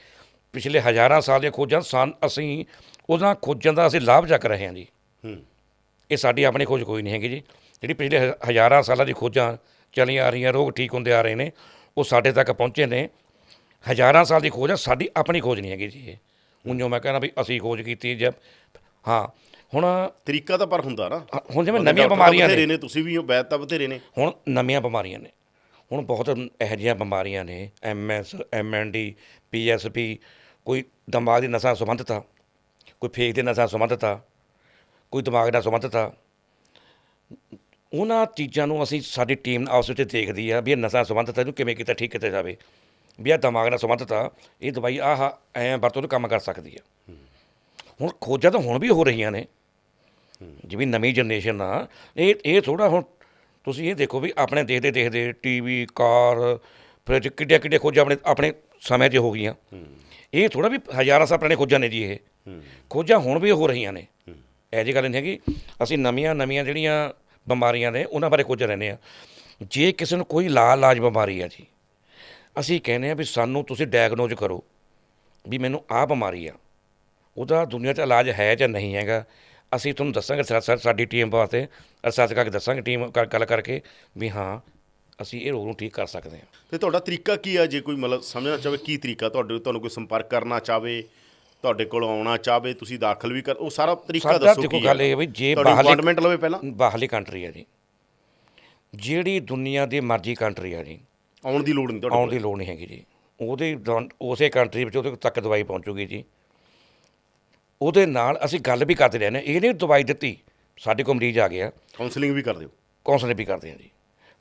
ਪਿਛਲੇ ਹਜ਼ਾਰਾਂ ਸਾਲ ਦੀਆਂ ਖੋਜਾਂ ਸਨ ਅਸੀਂ ਉਹਨਾਂ ਖੋਜਾਂ ਦਾ ਅਸੀਂ ਲਾਭ ਚੱਕ ਰਹੇ ਹਾਂ ਜੀ। ਹੂੰ। ਇਹ ਸਾਡੀ ਆਪਣੀ ਖੋਜ ਕੋਈ ਨਹੀਂ ਹੈਗੀ ਜੀ। ਜਿਹੜੀ ਪਿਛਲੇ ਹਜ਼ਾਰਾਂ ਸਾਲਾਂ ਦੀ ਖੋਜਾਂ ਚੱਲੀਆਂ ਆ ਰਹੀਆਂ ਰੋਗ ਠੀਕ ਹੁੰਦੇ ਆ ਰਹੇ ਨੇ ਉਹ ਸਾਡੇ ਤੱਕ ਪਹੁੰਚੇ ਨੇ। ਹਜ਼ਾਰਾਂ ਸਾਲ ਦੀ ਖੋਜ ਆ ਸਾਡੀ ਆਪਣੀ ਖੋਜ ਨਹੀਂ ਹੈਗੀ ਜੀ ਇਹ। ਹੁਣ ਜੋ ਮੈਂ ਕਹਿੰਦਾ ਵੀ ਅਸੀਂ ਖੋਜ ਕੀਤੀ ਜਾਂ। ਹਾਂ ਹੁਣ ਤਰੀਕਾ ਤਾਂ ਪਰ ਹੁੰਦਾ ਨਾ। ਹੁਣ ਜਿਵੇਂ ਬੰਦੇ ਨਵੀਆਂ ਬਿਮਾਰੀਆਂ ਨੇ। ਨੇ ਤੁਸੀਂ ਵੀ ਹੋ ਵੈਦ ਤਾਂ ਬਥੇਰੇ ਨੇ। ਹੁਣ ਨਵੀਆਂ ਬਿਮਾਰੀਆਂ ਨੇ। ਹੁਣ ਬਹੁਤ ਇਹੋ ਜਿਹੀਆਂ ਬਿਮਾਰੀਆਂ ਨੇ ਐਮਐਸ ਐਮਐਨਡੀ ਪੀਐਸਪੀ ਕੋਈ ਦਿਮਾਗ ਦੀ ਨਸਾਂ ਸੰਬੰਧਿਤ ਆ ਕੋਈ ਫੇਕ ਦੇ ਨਸਾਂ ਸੰਬੰਧਿਤ ਆ ਕੋਈ ਦਿਮਾਗ ਨਾਲ ਸੰਬੰਧਿਤ। ਆ ਉਹਨਾਂ ਚੀਜ਼ਾਂ ਨੂੰ ਅਸੀਂ ਸਾਡੀ ਟੀਮ ਆਪਸ ਵਿੱਚ ਦੇਖਦੀ ਆ ਵੀ ਇਹ ਨਸਾਂ ਸੰਬੰਧਿਤ ਇਹਨੂੰ ਕਿਵੇਂ ਕੀਤਾ ਠੀਕ ਕੀਤਾ ਜਾਵੇ। ਵੀ ਇਹ ਦਿਮਾਗ ਨਾਲ ਸੰਬੰਧਿਤ ਆ ਇਹ ਦਵਾਈ ਆਹ ਐ ਵਰਤੋਂ ਤੋਂ ਕੰਮ ਕਰ ਸਕਦੀ ਆ। ਹੁਣ ਖੋਜਾਂ ਤਾਂ ਹੁਣ ਵੀ ਹੋ ਰਹੀਆਂ ਨੇ। ਜਿਵੇਂ ਨਵੀਂ ਜਨਰੇਸ਼ਨ ਆ, ਇਹ ਇਹ ਥੋੜਾ ਹੁਣ ਤੁਸੀਂ ਇਹ ਦੇਖੋ ਵੀ ਆਪਣੇ ਦੇਖਦੇ ਦੇਖਦੇ ਟੀਵੀ ਕਾਰ ਫ੍ਰਿਜ ਕਿੱਡੀਆਂ ਕਿੱਡੀਆਂ ਖੋਜਾਂ ਆਪਣੇ ਆਪਣੇ ਸਮੇਂ 'ਚ ਹੋ ਗਈਆਂ। ਇਹ ਥੋੜਾ ਵੀ ਹਜ਼ਾਰਾਂ ਸਾਲ ਪੁਰਾਣੇ ਖੋਜਾਂ ਨੇ ਜੀ ਇਹ। ਖੋਜਾਂ ਹੁਣ ਵੀ ਹੋ ਰਹੀਆਂ ਨੇ। ਇਹ ਜੀ ਗੱਲ ਨਹੀਂ ਹੈਗੀ, ਅਸੀਂ ਨਵੀਆਂ ਨਵੀਆਂ ਜਿਹੜੀਆਂ ਬਿਮਾਰੀਆਂ ਨੇ, ਉਹਨਾਂ ਬਾਰੇ ਖੋਜ ਰਹਿੰਦੇ ਆ। ਜੇ ਕਿਸੇ ਨੂੰ ਕੋਈ ਲਾ ਇਲਾਜ ਬਿਮਾਰੀ ਆ ਜੀ ਅਸੀਂ ਕਹਿੰਦੇ ਆ ਵੀ ਸਾਨੂੰ ਤੁਸੀਂ ਡਾਇਗਨੋਜ਼ ਕਰੋ ਵੀ ਮੈਨੂੰ ਆਹ ਬਿਮਾਰੀ ਆ। ਉਹਦਾ ਦੁਨੀਆ 'ਚ ਇਲਾਜ ਹੈ ਜਾਂ ਨਹੀਂ ਹੈਗਾ। ਅਸੀਂ ਤੁਹਾਨੂੰ ਦੱਸਾਂਗੇ ਸਾ- ਸਾ- ਸਾਡੀ ਟੀਮ ਵਾਸਤੇ ਅਰਸਾਸ ਕਰਕੇ ਦੱਸਾਂਗੇ ਟੀਮ ਗੱਲ ਕਰਕੇ ਵੀ ਹਾਂ ਅਸੀਂ ਇਹ ਰੋਗ ਨੂੰ ਠੀਕ ਕਰ ਸਕਦੇ ਹਾਂ। ਤੇ ਤੁਹਾਡਾ ਤਰੀਕਾ ਕੀ ਆ? ਜੇ ਕੋਈ ਮਤਲਬ ਸਮਝਣਾ ਚਾਹਵੇ ਕੀ ਤਰੀਕਾ ਤੁਹਾਡੇ ਤੁਹਾਨੂੰ ਕੋਈ ਸੰਪਰਕ ਕਰਨਾ ਚਾਹਵੇ ਤੁਹਾਡੇ ਕੋਲ ਆਉਣਾ ਚਾਹਵੇ ਤੁਸੀਂ ਦਾਖਲ ਵੀ ਕਰ ਉਹ ਸਾਰਾ ਤਰੀਕਾ ਦੱਸੋ ਦੇਖੋ ਕੀ ਗੱਲ ਆ ਇਹ ਵੀ ਜੇ ਬਾਹਰਲੀ ਅਪਾਇੰਟਮੈਂਟ ਲਵੇ ਪਹਿਲਾਂ। ਬਾਹਰਲੀ ਕੰਟਰੀ ਆ ਜੀ। ਜਿਹੜੀ ਦੁਨੀਆ ਦੀ ਮਰਜ਼ੀ ਕੰਟਰੀ ਆ ਜੀ। ਆਉਣ ਦੀ ਲੋੜ ਨਹੀਂ ਤੁਹਾਡੇ ਆਉਣ ਦੀ ਲੋੜ ਨਹੀਂ ਹੈਗੀ ਜੀ। ਉਹਦੇ ਦੌਰਾਨ- ਉਸੇ ਕੰਟਰੀ ਵਿੱਚ ਉਹਦੇ ਤੱਕ ਦਵਾਈ ਪਹੁੰਚੂਗੀ ਜੀ। ਉਹਦੇ ਨਾਲ ਅਸੀਂ ਗੱਲ ਵੀ ਕਰਦੇ ਰਹੇ ਨੇ। ਇਹ ਨਹੀਂ ਦਵਾਈ ਦਿੱਤੀ ਸਾਡੇ ਕੋਲ ਮਰੀਜ਼ ਆ ਗਿਆ। ਕਾਉਂਸਲਿੰਗ ਵੀ ਕਰਦੇ ਹੋ ਕਾਉਂਸਲਿੰਗ ਵੀ ਕਰਦੇ ਹਾਂ ਜੀ।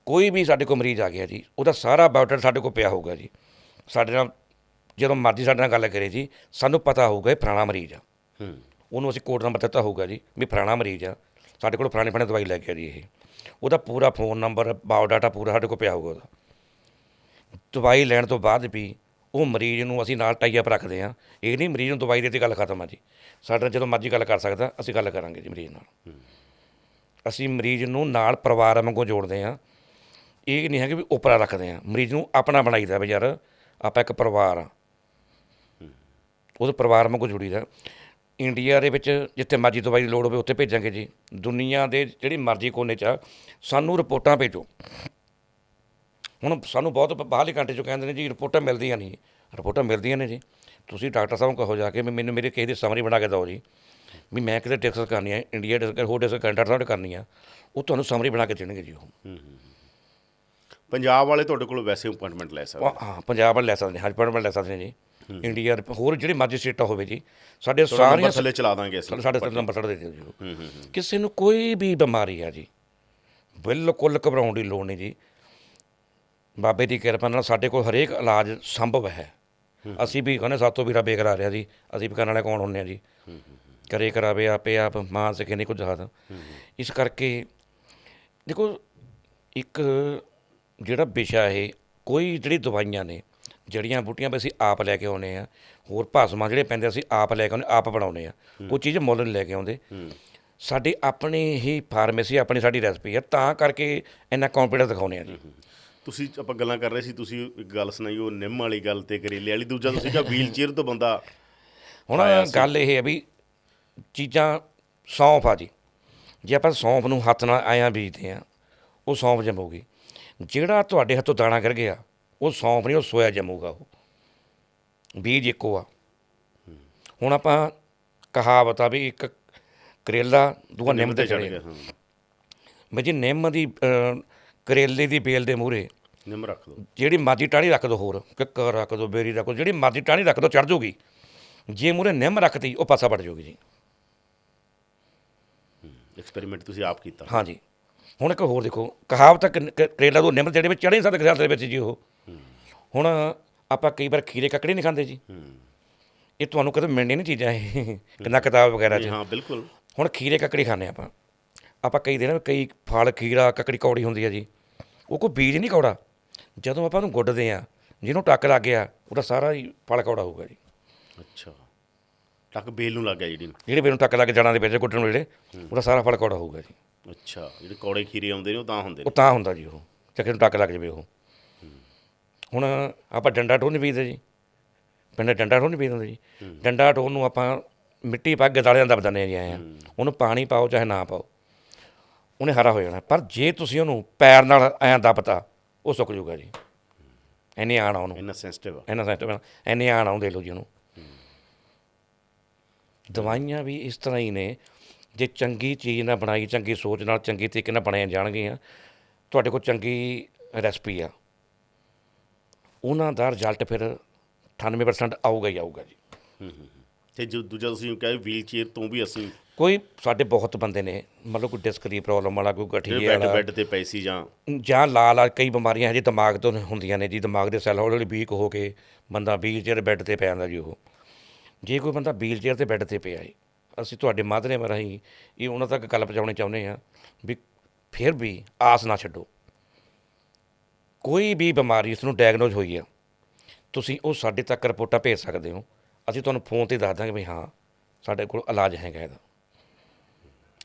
ਕੋਈ ਵੀ ਸਾਡੇ ਕੋਲ ਮਰੀਜ਼ ਆ ਗਿਆ ਜੀ ਉਹਦਾ ਸਾਰਾ ਬਾਇਓਡਾਟਾ ਸਾਡੇ ਕੋਲ ਪਿਆ ਹੋਊਗਾ ਜੀ। ਸਾਡੇ ਨਾਲ ਜਦੋਂ ਮਰਜ਼ੀ ਸਾਡੇ ਨਾਲ ਗੱਲ ਕਰੇ ਜੀ ਸਾਨੂੰ ਪਤਾ ਹੋਊਗਾ ਇਹ ਫਲਾਣਾ ਮਰੀਜ਼ ਆ। ਹੂੰ। ਉਹਨੂੰ ਅਸੀਂ ਕੋਡ ਨੰਬਰ ਦਿੱਤਾ ਹੋਊਗਾ ਜੀ ਵੀ ਫਲਾਣਾ ਮਰੀਜ਼ ਆ। ਸਾਡੇ ਕੋਲ ਫਲਾਣੇ ਫਲਾਣੇ ਦਵਾਈ ਲੈ ਕੇ ਆ ਜੀ ਇਹ। ਉਹਦਾ ਪੂਰਾ ਫੋਨ ਨੰਬਰ ਬਾਇਓਡਾਟਾ ਪੂਰਾ ਸਾਡੇ ਕੋਲ ਪਿਆ ਹੋਊਗਾ ਉਹਦਾ। ਦਵਾਈ ਲੈਣ ਤੋਂ ਬਾਅਦ ਵੀ ਉਹ ਮਰੀਜ਼ ਨੂੰ ਅਸੀਂ ਨਾਲ ਟਾਈ ਅਪ ਰੱਖਦੇ ਹਾਂ। ਇਹ ਨਹੀਂ ਮਰੀਜ਼ ਨੂੰ ਦਵਾਈ ਦੇ ਤੇ ਗੱਲ ਖਤਮ ਆ ਜੀ। ਸਾਡੇ ਨਾਲ ਜਦੋਂ ਮਰਜ਼ੀ ਗੱਲ ਕਰ ਸਕਦਾ ਅਸੀਂ ਗੱਲ ਕਰਾਂਗੇ ਜੀ ਮਰੀਜ਼ ਨਾਲ। ਅਸੀਂ ਮਰੀਜ਼ ਨੂੰ ਨਾਲ ਪਰਿਵਾਰ ਵਾਂਗੂ ਜੋੜਦੇ ਹਾਂ। ਇਹ ਨਹੀਂ ਹੈ ਕਿ ਵੀ ਉਪਰਾ ਰੱਖਦੇ ਹਾਂ। ਮਰੀਜ਼ ਨੂੰ ਆਪਣਾ ਬਣਾਈਦਾ ਵੀ ਯਾਰ ਆਪਾਂ ਇੱਕ ਪਰਿਵਾਰ ਆ ਉਹਦੇ ਪਰਿਵਾਰ ਵਾਂਗੂ ਜੁੜੀਦਾ ਇੰਡੀਆ ਦੇ ਵਿੱਚ ਜਿੱਥੇ ਮਰਜ਼ੀ ਦਵਾਈ ਦੀ ਲੋੜ ਹੋਵੇ ਉੱਥੇ ਭੇਜਾਂਗੇ ਜੀ। ਦੁਨੀਆ ਦੇ ਜਿਹੜੀ ਮਰਜ਼ੀ ਕੋਨੇ 'ਚ ਆ, ਸਾਨੂੰ ਰਿਪੋਰਟਾਂ ਭੇਜੋ। ਹੁਣ ਸਾਨੂੰ ਬਹੁਤ ਬਾਹਰਲੇ ਕੰਟਰੀ 'ਚੋਂ ਕਹਿੰਦੇ ਨੇ ਜੀ ਰਿਪੋਰਟਾਂ ਮਿਲਦੀਆਂ ਨਹੀਂ ਰਿਪੋਰਟਾਂ ਮਿਲਦੀਆਂ ਨੇ ਜੀ। ਤੁਸੀਂ ਡਾਕਟਰ ਸਾਹਿਬ ਨੂੰ ਕਹੋ ਜਾ ਕੇ ਵੀ ਮੈਨੂੰ ਮੇਰੇ ਕਿਸੇ ਦੀ ਸਮਰੀ ਬਣਾ ਕੇ ਦਿਓ ਜੀ। ਵੀ ਮੈਂ ਕਿਤੇ ਡਿਸਕਸ ਕਰਨੀ ਹੈ ਇੰਡੀਆ ਡਿਸਕਸ ਹੋਰ ਡਿਸਕਸ ਕੰਟਰ ਸਾਹਿਬ ਕਰਨੀ ਆ ਉਹ ਤੁਹਾਨੂੰ ਸਮਰੀ ਬਣਾ ਕੇ ਦੇਣਗੇ ਜੀ ਉਹ। ਪੰਜਾਬ ਵਾਲੇ ਤੁਹਾਡੇ ਕੋਲ ਵੈਸੇ ਅਪਾਇੰਟਮੈਂਟ ਲੈ ਸਕਦੇ ਹਾਂ ਪੰਜਾਬ ਵਾਲੇ ਲੈ ਸਕਦੇ ਨੇ ਹਸਪਤਾਲ ਲੈ ਸਕਦੇ ਨੇ ਜੀ। ਇੰਡੀਆ ਹੋਰ ਜਿਹੜੇ ਮਰਜ਼ੀ ਸਟੇਟਾਂ ਹੋਵੇ ਜੀ ਸਾਡੇ ਸਾਰੀਆਂ ਥੱਲੇ ਚਲਾ ਦਾਂਗੇ ਅਸੀਂ। ਸਾਡੇ ਤੇ ਨੰਬਰ ਸਾਡੇ ਦੇ ਦਿਓ ਜੀ। ਕਿਸੇ ਨੂੰ ਕੋਈ ਵੀ ਬਿਮਾਰੀ ਆ ਜੀ ਬਿਲਕੁਲ ਘਬਰਾਉਣ ਦੀ ਲੋੜ ਨਹੀਂ ਜੀ। ਬਾਬੇ ਦੀ ਕਿਰਪਾ ਨਾਲ ਸਾਡੇ ਕੋਲ ਹਰੇਕ ਇਲਾਜ ਸੰਭਵ ਹੈ। ਅਸੀਂ ਵੀ ਕਹਿੰਦੇ ਸਾਤੋਂ ਵੀ ਰੱਬੇ ਕਰਾ ਰਿਹਾ ਜੀ। ਅਸੀਂ ਵੀ ਕਰਨ ਵਾਲੇ ਕੌਣ ਹੁੰਨੇ ਆ ਜੀ? ਕਰੇ ਕਰਾਵੇ ਆਪੇ ਆਪ ਮਾਂ ਸਕੇ ਨਹੀਂ ਕੁਝ ਜ਼ਿਆਦਾ ਇਸ ਕਰਕੇ ਦੇਖੋ ਇੱਕ ਜਿਹੜਾ ਵਿਸ਼ਾ ਇਹ ਕੋਈ ਜਿਹੜੀ ਦਵਾਈਆਂ ਨੇ ਜੜੀਆਂ ਬੂਟੀਆਂ ਵੀ ਅਸੀਂ ਆਪ ਲੈ ਕੇ ਆਉਨੇ ਆ। ਹੋਰ ਭਾਸਮਾਂ ਜਿਹੜੇ ਪੈਂਦੇ ਅਸੀਂ ਆਪ ਲੈ ਕੇ ਆਉਨੇ ਆਪ ਬਣਾਉਨੇ ਆ। ਉਹ ਚੀਜ਼ ਮੁੱਲ ਨਹੀਂ ਲੈ ਕੇ ਆਉਂਦੇ। ਸਾਡੇ ਆਪਣੇ ਹੀ ਫਾਰਮੇਸੀ ਆਪਣੀ ਸਾਡੀ ਰੈਸਪੀ ਆ ਤਾਂ ਕਰਕੇ ਇੰਨਾ ਕੌਨਫੀਡੈਂਸ ਦਿਖਾਉਨੇ ਆ ਜੀ। ਤੁਸੀਂ ਆਪਾਂ ਗੱਲਾਂ ਕਰ ਰਹੇ ਸੀ ਤੁਸੀਂ ਇੱਕ ਗੱਲ ਸੁਣਾਈ ਉਹ ਨਿੰਮ ਵਾਲੀ ਗੱਲ ਤੇ ਕਰੇਲੇ ਵਾਲੀ ਦੂਜਾ ਤੁਸੀਂ ਕਿਹਾ ਵੀਲ ਚੇਅਰ ਤੋਂ ਬੰਦਾ ਹੁਣ ਗੱਲ ਇਹ ਹੈ ਵੀ ਚੀਜ਼ਾਂ ਸੌਂਫ ਆ ਜੀ। ਜੇ ਆਪਾਂ ਸੌਂਫ ਨੂੰ ਹੱਥ ਨਾਲ ਆਇਆ ਬੀਜਦੇ ਆ ਉਹ ਸੌਂਫ ਜੰਮੂਗੀ। ਜਿਹੜਾ ਤੁਹਾਡੇ ਹੱਥੋਂ ਦਾਣਾ ਕਰ ਗਿਆ ਉਹ ਸੌਂਫ ਨਹੀਂ ਉਹ ਸੋਇਆ ਜੰਮੂਗਾ ਉਹ। ਬੀਜ ਇੱਕੋ ਆ। ਹੁਣ ਆਪਾਂ ਕਹਾਵਤ ਆ ਵੀ ਇੱਕ ਕਰੇਲਾ ਦੂਆ ਨਿੰਮ ਤੇ ਚੜੇ ਵੀ ਜੀ ਨਿੰਮ ਦੀ ਕਰੇਲੇ ਦੀ ਬੇਲ ਦੇ ਮੂਹਰੇ ਨਿੰਮ ਰੱਖ ਲਓ ਜਿਹੜੀ ਮਰਜ਼ੀ ਟਾਹਣੀ ਰੱਖ ਦੋ ਹੋਰ ਕਿੱਕਰ ਰੱਖ ਦੋ ਬੇਰੀ ਰੱਖ ਦੋ ਜਿਹੜੀ ਮਰਜ਼ੀ ਟਾਹਣੀ ਰੱਖ ਦੋ ਚੜ ਜਾਊਗੀ ਜੇ ਮੂਹਰੇ ਨਿੰਮ ਰੱਖਤੀ ਉਹ ਪਾਸਾ ਵੜ ਜਾਊਗੀ ਜੀ। ਐਕਸਪੈਰੀਮੈਂਟ ਤੁਸੀਂ ਆਪ ਕੀਤਾ। ਹਾਂਜੀ ਹੁਣ ਇੱਕ ਹੋਰ ਦੇਖੋ ਕਹਾਵਤ ਕਰੇਲਾ ਤੋਂ ਨਿੰਮ ਜਿਹੜੇ ਵਿੱਚ ਚੜੇ ਸਕਦੇ ਖਿਆਲ ਦੇ ਵਿੱਚ ਜੀ ਉਹ। ਹੁਣ ਆਪਾਂ ਕਈ ਵਾਰ ਖੀਰੇ ਕੱਕੜੀ ਨਹੀਂ ਖਾਂਦੇ ਜੀ। ਇਹ ਤੁਹਾਨੂੰ ਕਦੇ ਮਿਲਣੀ ਨਹੀਂ ਚੀਜ਼ਾਂ ਇਹ ਕਿੰਨਾ ਕਿਤਾਬ ਵਗੈਰਾ ਜੀ। ਹਾਂ ਬਿਲਕੁਲ। ਹੁਣ ਖੀਰੇ ਕੱਕੜੀ ਖਾਂਦੇ ਆਪਾਂ। ਆਪਾਂ ਕਈ ਦਿਨ ਕਈ ਫਲ ਖੀਰਾ ਕੱਕੜੀ ਕੌੜੀ ਹੁੰਦੀ ਹੈ ਜੀ। ਉਹ ਕੋਈ ਬੀਜ ਨਹੀਂ ਕੌੜਾ। ਜਦੋਂ ਆਪਾਂ ਉਹਨੂੰ ਗੁੱਡਦੇ ਆ ਜਿਹਨੂੰ ਟੱਕ ਲੱਗ ਗਿਆ ਉਹਦਾ ਸਾਰਾ ਹੀ ਫਲ ਕੌੜਾ ਹੋਊਗਾ ਜੀ। ਅੱਛਾ। ਟੱਕ ਬੇਲ ਨੂੰ ਲੱਗ ਗਿਆ ਜਿਹੜੀ ਨੂੰ। ਜਿਹੜੇ ਬੇਲ ਨੂੰ ਟੱਕ ਲੱਗ ਜਾਣਾ ਦੇ ਵਿੱਚ ਗੁੱਡਣ ਵੇਲੇ ਉਹਦਾ ਸਾਰਾ ਫਲ ਕੌੜਾ ਹੋਊਗਾ ਜੀ। ਅੱਛਾ ਜਿਹੜੇ ਕੌੜੇ ਖੀਰੇ ਆਉਂਦੇ ਨੇ ਉਹ ਤਾਂ ਹੁੰਦੇ ਉਹ ਨੇ ਤਾਂ ਹੁੰਦਾ ਜੀ ਉਹ ਚੱਕੇ ਨੂੰ ਟੱਕ ਲੱਗ ਜਾਵੇ ਉਹ। ਹੁਣ ਆਪਾਂ ਡੰਡਾ ਟੋਹ ਨਹੀਂ ਬੀਜਦੇ ਜੀ। ਪਿੰਡ ਡੰਡਾ ਟੋਹ ਨਹੀਂ ਹੁੰਦੇ ਜੀ। ਡੰਡਾ ਟੋਹ ਨੂੰ ਆਪਾਂ ਮਿੱਟੀ ਪਾ ਕੇ ਦਾਲਿਆਂ ਦੱਬ ਦਿੰਦੇ ਆ ਜੀ ਐਂ ਆ ਉਹਨੂੰ ਪਾਣੀ ਪਾਓ ਚਾਹੇ ਨਾ ਪਾਓ। ਉਹਨੇ ਹਰਾ ਹੋ ਜਾਣਾ। ਪਰ ਜੇ ਤੁਸੀਂ ਉਹਨੂੰ ਪੈਰ ਨਾਲ ਐਂ ਦੱਬਤਾ ਉਹ ਸੁੱਕ ਜਾਊਗਾ ਜੀ। ਐਨੇ ਆਣਾ ਉਹਨੂੰ ਇੰਨਾ ਸੈਂਸਿਟਿਵ ਇਹਨਾਂ ਸਾਈਟ ਐਨੇ ਆਣ ਆਉਂਦੇ ਲੋ ਜੀ ਉਹਨੂੰ। ਦਵਾਈਆਂ ਵੀ ਇਸ ਤਰ੍ਹਾਂ ਹੀ ਨੇ ਜੇ ਚੰਗੀ ਚੀਜ਼ ਨਾਲ ਬਣਾਈ ਚੰਗੀ ਸੋਚ ਨਾਲ ਚੰਗੀ ਤਰੀਕੇ ਨਾਲ ਬਣਾਈਆਂ ਜਾਣਗੀਆਂ ਤੁਹਾਡੇ ਕੋਲ ਚੰਗੀ ਰੈਸਪੀ ਆ। ਉਹਨਾਂ ਦਾ ਰਿਜ਼ਲਟ ਫਿਰ 98% ਆਊਗਾ ਹੀ ਆਊਗਾ ਜੀ। ਤੇ ਜੋ ਦੂਜਾ ਤੁਸੀਂ ਕਹੇ ਵੀਲ ਚੇਅਰ ਤੋਂ ਵੀ ਅਸੀਂ ਕੋਈ ਸਾਡੇ ਬਹੁਤ ਬੰਦੇ ਨੇ ਮਤਲਬ ਕੋਈ ਡਿਸਕ ਦੀ ਪ੍ਰੋਬਲਮ ਵਾਲਾ ਕੋਈ ਗਠੀਏ ਬੈੱਡ ਵਾਲਾ। ਬੈੱਡ ਤੇ ਪਈ ਸੀ ਜਾਂ? ਜਾਂ ਲਾਲ ਆ ਕਈ ਬਿਮਾਰੀਆਂ ਹਜੇ ਦਿਮਾਗ ਤੋਂ ਹੁੰਦੀਆਂ ਨੇ ਜੀ ਦਿਮਾਗ ਦੇ ਸੈੱਲ ਹੌਲੀ ਹੌਲੀ ਵੀਕ ਹੋ ਕੇ ਬੰਦਾ ਵੀਲ ਚੇਅਰ ਬੈੱਡ ਤੇ ਪੈ ਜਾਂਦਾ ਜੀ ਉਹ। ਜੇ ਕੋਈ ਬੰਦਾ ਵੀਲ ਚੇਅਰ ਤੇ ਬੈੱਡ ਤੇ ਪਿਆ ਹੈ ਅਸੀਂ ਤੁਹਾਡੇ ਮਾਧਿਅਮ ਰਾਹੀਂ ਇਹ ਉਹਨਾਂ ਤੱਕ ਗੱਲ ਪਹੁੰਚਾਉਣੀ ਚਾਹੁੰਦੇ ਹਾਂ ਵੀ ਫਿਰ ਵੀ ਆਸ ਨਾ ਛੱਡੋ। ਕੋਈ ਵੀ ਬਿਮਾਰੀ ਇਸ ਨੂੰ ਡਾਇਗਨੋਜ਼ ਹੋਈ ਆ ਤੁਸੀਂ ਉਹ ਸਾਡੇ ਤੱਕ ਰਿਪੋਰਟਾਂ ਭੇਜ ਸਕਦੇ ਹੋ। ਅਸੀਂ ਤੁਹਾਨੂੰ ਫੋਨ ਤੇ ਦੱਸ ਦਾਂਗੇ ਵੀ ਹਾਂ ਸਾਡੇ ਕੋਲ ਇਲਾਜ ਹੈਗਾ ਇਹਦਾ।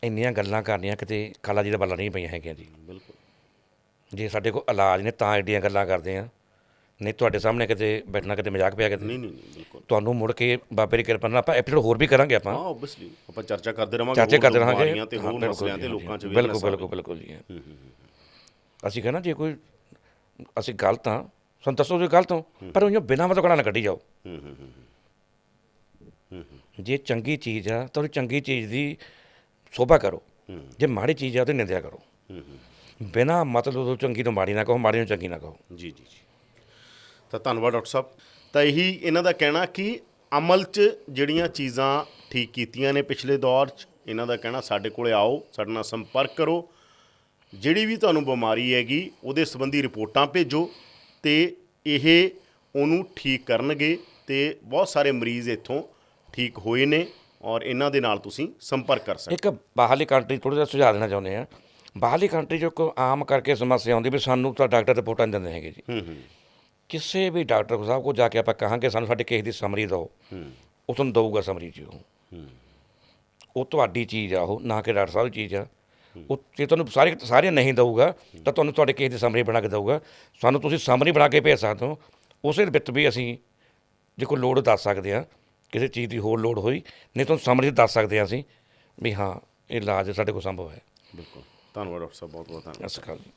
ਇੰਨੀਆਂ ਗੱਲਾਂ ਕਰਨੀਆਂ ਕਿਤੇ ਖਾਲਾ ਜੀ ਦਾ ਬੱਲਾ ਨਹੀਂ ਪਈਆਂ ਹੈਗੀਆਂ ਜੀ। ਬਿਲਕੁਲ। ਜੇ ਸਾਡੇ ਕੋਲ ਇਲਾਜ ਨੇ ਤਾਂ ਐਡੀਆਂ ਗੱਲਾਂ ਕਰਦੇ ਆ। ਨਹੀਂ ਤੁਹਾਡੇ ਸਾਹਮਣੇ ਕਿਤੇ ਬੈਠਣਾ ਕਿਤੇ ਮਜ਼ਾਕ ਪਿਆ ਕਿਤੇ? ਨਹੀਂ ਨਹੀਂ ਬਿਲਕੁਲ। ਤੁਹਾਨੂੰ ਮੁੜ ਕੇ ਬਾਬੇ ਦੀ ਕਿਰਪਾ ਨਾਲ ਆਪਾਂ ਐਪੀਸੋਡ ਹੋਰ ਵੀ ਕਰਾਂਗੇ ਆਪਾਂ। ਹਾਂ ਆਬਵੀਅਸਲੀ ਆਪਾਂ ਚਰਚਾ ਕਰਦੇ ਰਵਾਂਗੇ ਕਰਦੇ ਰਹਾਂਗੇ ਤੇ ਹਾਂ, ਹੋਰ ਬਿਲਕੁਲ ਮਸਲਿਆਂ ਤੇ ਜੀ, ਲੋਕਾਂ ਚ ਬਿਲਕੁਲ ਬਿਲਕੁਲ ਬਿਲਕੁਲ ਜੀ ਅਸੀਂ ਕਹਿੰਦਾ ਜੇ ਕੋਈ ਅਸੀਂ ਗਲਤ ਆ ਸਾਨੂੰ ਦੱਸੋ ਜੇ ਗਲਤ ਹੋ। ਪਰ ਉਹ ਬਿਨਾਂ ਮਤਲਬ ਗਾਲਾਂ ਨਾ ਕੱਢੀ ਜਾਓ। ਹੂੰ ਹੂੰ ਹੂੰ ਜੇ ਚੰਗੀ ਚੀਜ਼ ਆ ਤਾਂ ਉਹ ਚੰਗੀ ਚੀਜ਼ ਦੀ ਸ਼ੋਭਾ ਕਰੋ। ਜੇ ਮਾੜੀ ਚੀਜ਼ ਆ ਉਹਦੀ ਨਿੰਦਿਆ ਕਰੋ। ਹੂੰ ਬਿਨਾਂ ਮਤਲਬ ਤੋਂ ਚੰਗੀ ਤੋਂ ਮਾੜੀ ਨਾ ਕਹੋ ਮਾੜੀ ਨੂੰ ਚੰਗੀ ਨਾ ਕਹੋ। ਜੀ ਜੀ ਜੀ। ਤਾਂ ਧੰਨਵਾਦ ਡਾਕਟਰ ਸਾਹਿਬ। ਤਾਂ ਇਹੀ ਇਹਨਾਂ ਦਾ ਕਹਿਣਾ ਕਿ ਅਮਲ 'ਚ ਜਿਹੜੀਆਂ ਚੀਜ਼ਾਂ ਠੀਕ ਕੀਤੀਆਂ ਨੇ ਪਿਛਲੇ ਦੌਰ 'ਚ, ਇਹਨਾਂ ਦਾ ਕਹਿਣਾ ਸਾਡੇ ਕੋਲੇ ਆਓ, ਸਾਡੇ ਨਾਲ ਸੰਪਰਕ ਕਰੋ। ਜਿਹੜੀ ਵੀ ਤੁਹਾਨੂੰ ਬਿਮਾਰੀ ਹੈਗੀ, ਉਹਦੇ ਸੰਬੰਧੀ ਰਿਪੋਰਟਾਂ ਭੇਜੋ ਤੇ ਇਹ ਉਹਨੂੰ ਠੀਕ ਕਰਨਗੇ ਤੇ ਬਹੁਤ ਸਾਰੇ ਮਰੀਜ਼ ਇੱਥੋਂ ਠੀਕ ਹੋਏ ਨੇ। ਔਰ ਇਹਨਾਂ ਦੇ ਨਾਲ ਤੁਸੀਂ ਸੰਪਰਕ ਕਰ ਸਕਦੇ ਇੱਕ ਬਾਹਰਲੀ ਕੰਟਰੀ ਥੋੜਾ ਜਿਹਾ ਸੁਝਾਅ ਦੇਣਾ ਚਾਹੁੰਦੇ ਆ ਬਾਹਰਲੀ ਕੰਟਰੀ 'ਚ ਇੱਕ ਆਮ ਕਰਕੇ ਸਮੱਸਿਆ ਆਉਂਦੀ ਵੀ ਸਾਨੂੰ ਤਾਂ ਡਾਕਟਰ ਰਿਪੋਰਟਾਂ ਦਿੰਦੇ ਹੈਗੇ ਜੀ। ਹੂੰ ਹੂੰ। ਕਿਸੇ ਵੀ ਡਾਕਟਰ ਸਾਹਿਬ ਕੋਲ ਜਾ ਕੇ ਆਪਾਂ ਕਹਾਂਗੇ ਸਾਨੂੰ ਸਾਡੇ ਕੇਸ ਦੀ ਸਮਰੀ ਦਿਓ। ਹੂੰ। ਉਹ ਤੁਹਾਨੂੰ ਦਊਗਾ ਸਮਰੀ ਜੀ ਉਹ। ਹੂੰ। ਉਹ ਤੁਹਾਡੀ ਚੀਜ਼ ਆ ਉਹ ਨਾ ਕਿ ਡਾਕਟਰ ਸਾਹਿਬ ਦੀ ਚੀਜ਼ ਆ। ਉਹ ਜੇ ਤੁਹਾਨੂੰ ਸਾਰੇ ਸਾਰੇ ਨਹੀਂ ਦਊਗਾ ਤਾਂ ਤੁਹਾਨੂੰ ਤੁਹਾਡੇ ਕੇਸ ਦੀ ਸਮਰੀ ਬਣਾ ਕੇ ਦਊਗਾ। ਸਾਨੂੰ ਤੁਸੀਂ ਸਮਰੀ ਬਣਾ ਕੇ ਭੇਜ ਸਕਦੇ ਹੋ। ਉਸੇ ਵਿੱਚ ਵੀ ਅਸੀਂ ਜੇ ਕੋਈ ਲੋੜ ਦੱਸ ਸਕਦੇ ਆ ਕਿਸੇ ਚੀਜ਼ ਦੀ ਹੋਰ ਲੋੜ ਹੋਈ ਨਹੀਂ ਤੁਹਾਨੂੰ ਸਮਰੀ ਦੱਸ ਸਕਦੇ ਆ ਅਸੀਂ ਵੀ ਹਾਂ ਇਹ ਇਲਾਜ ਸਾਡੇ ਕੋਲ ਸੰਭਵ ਹੈ। ਬਿਲਕੁਲ। ਧੰਨਵਾਦ ਡਾਕਟਰ ਸਾਹਿਬ ਬਹੁਤ ਬਹੁਤ ਧੰਨਵਾਦ। ਸਤਿ ਸ਼੍ਰੀ ਅਕਾਲ ਜੀ।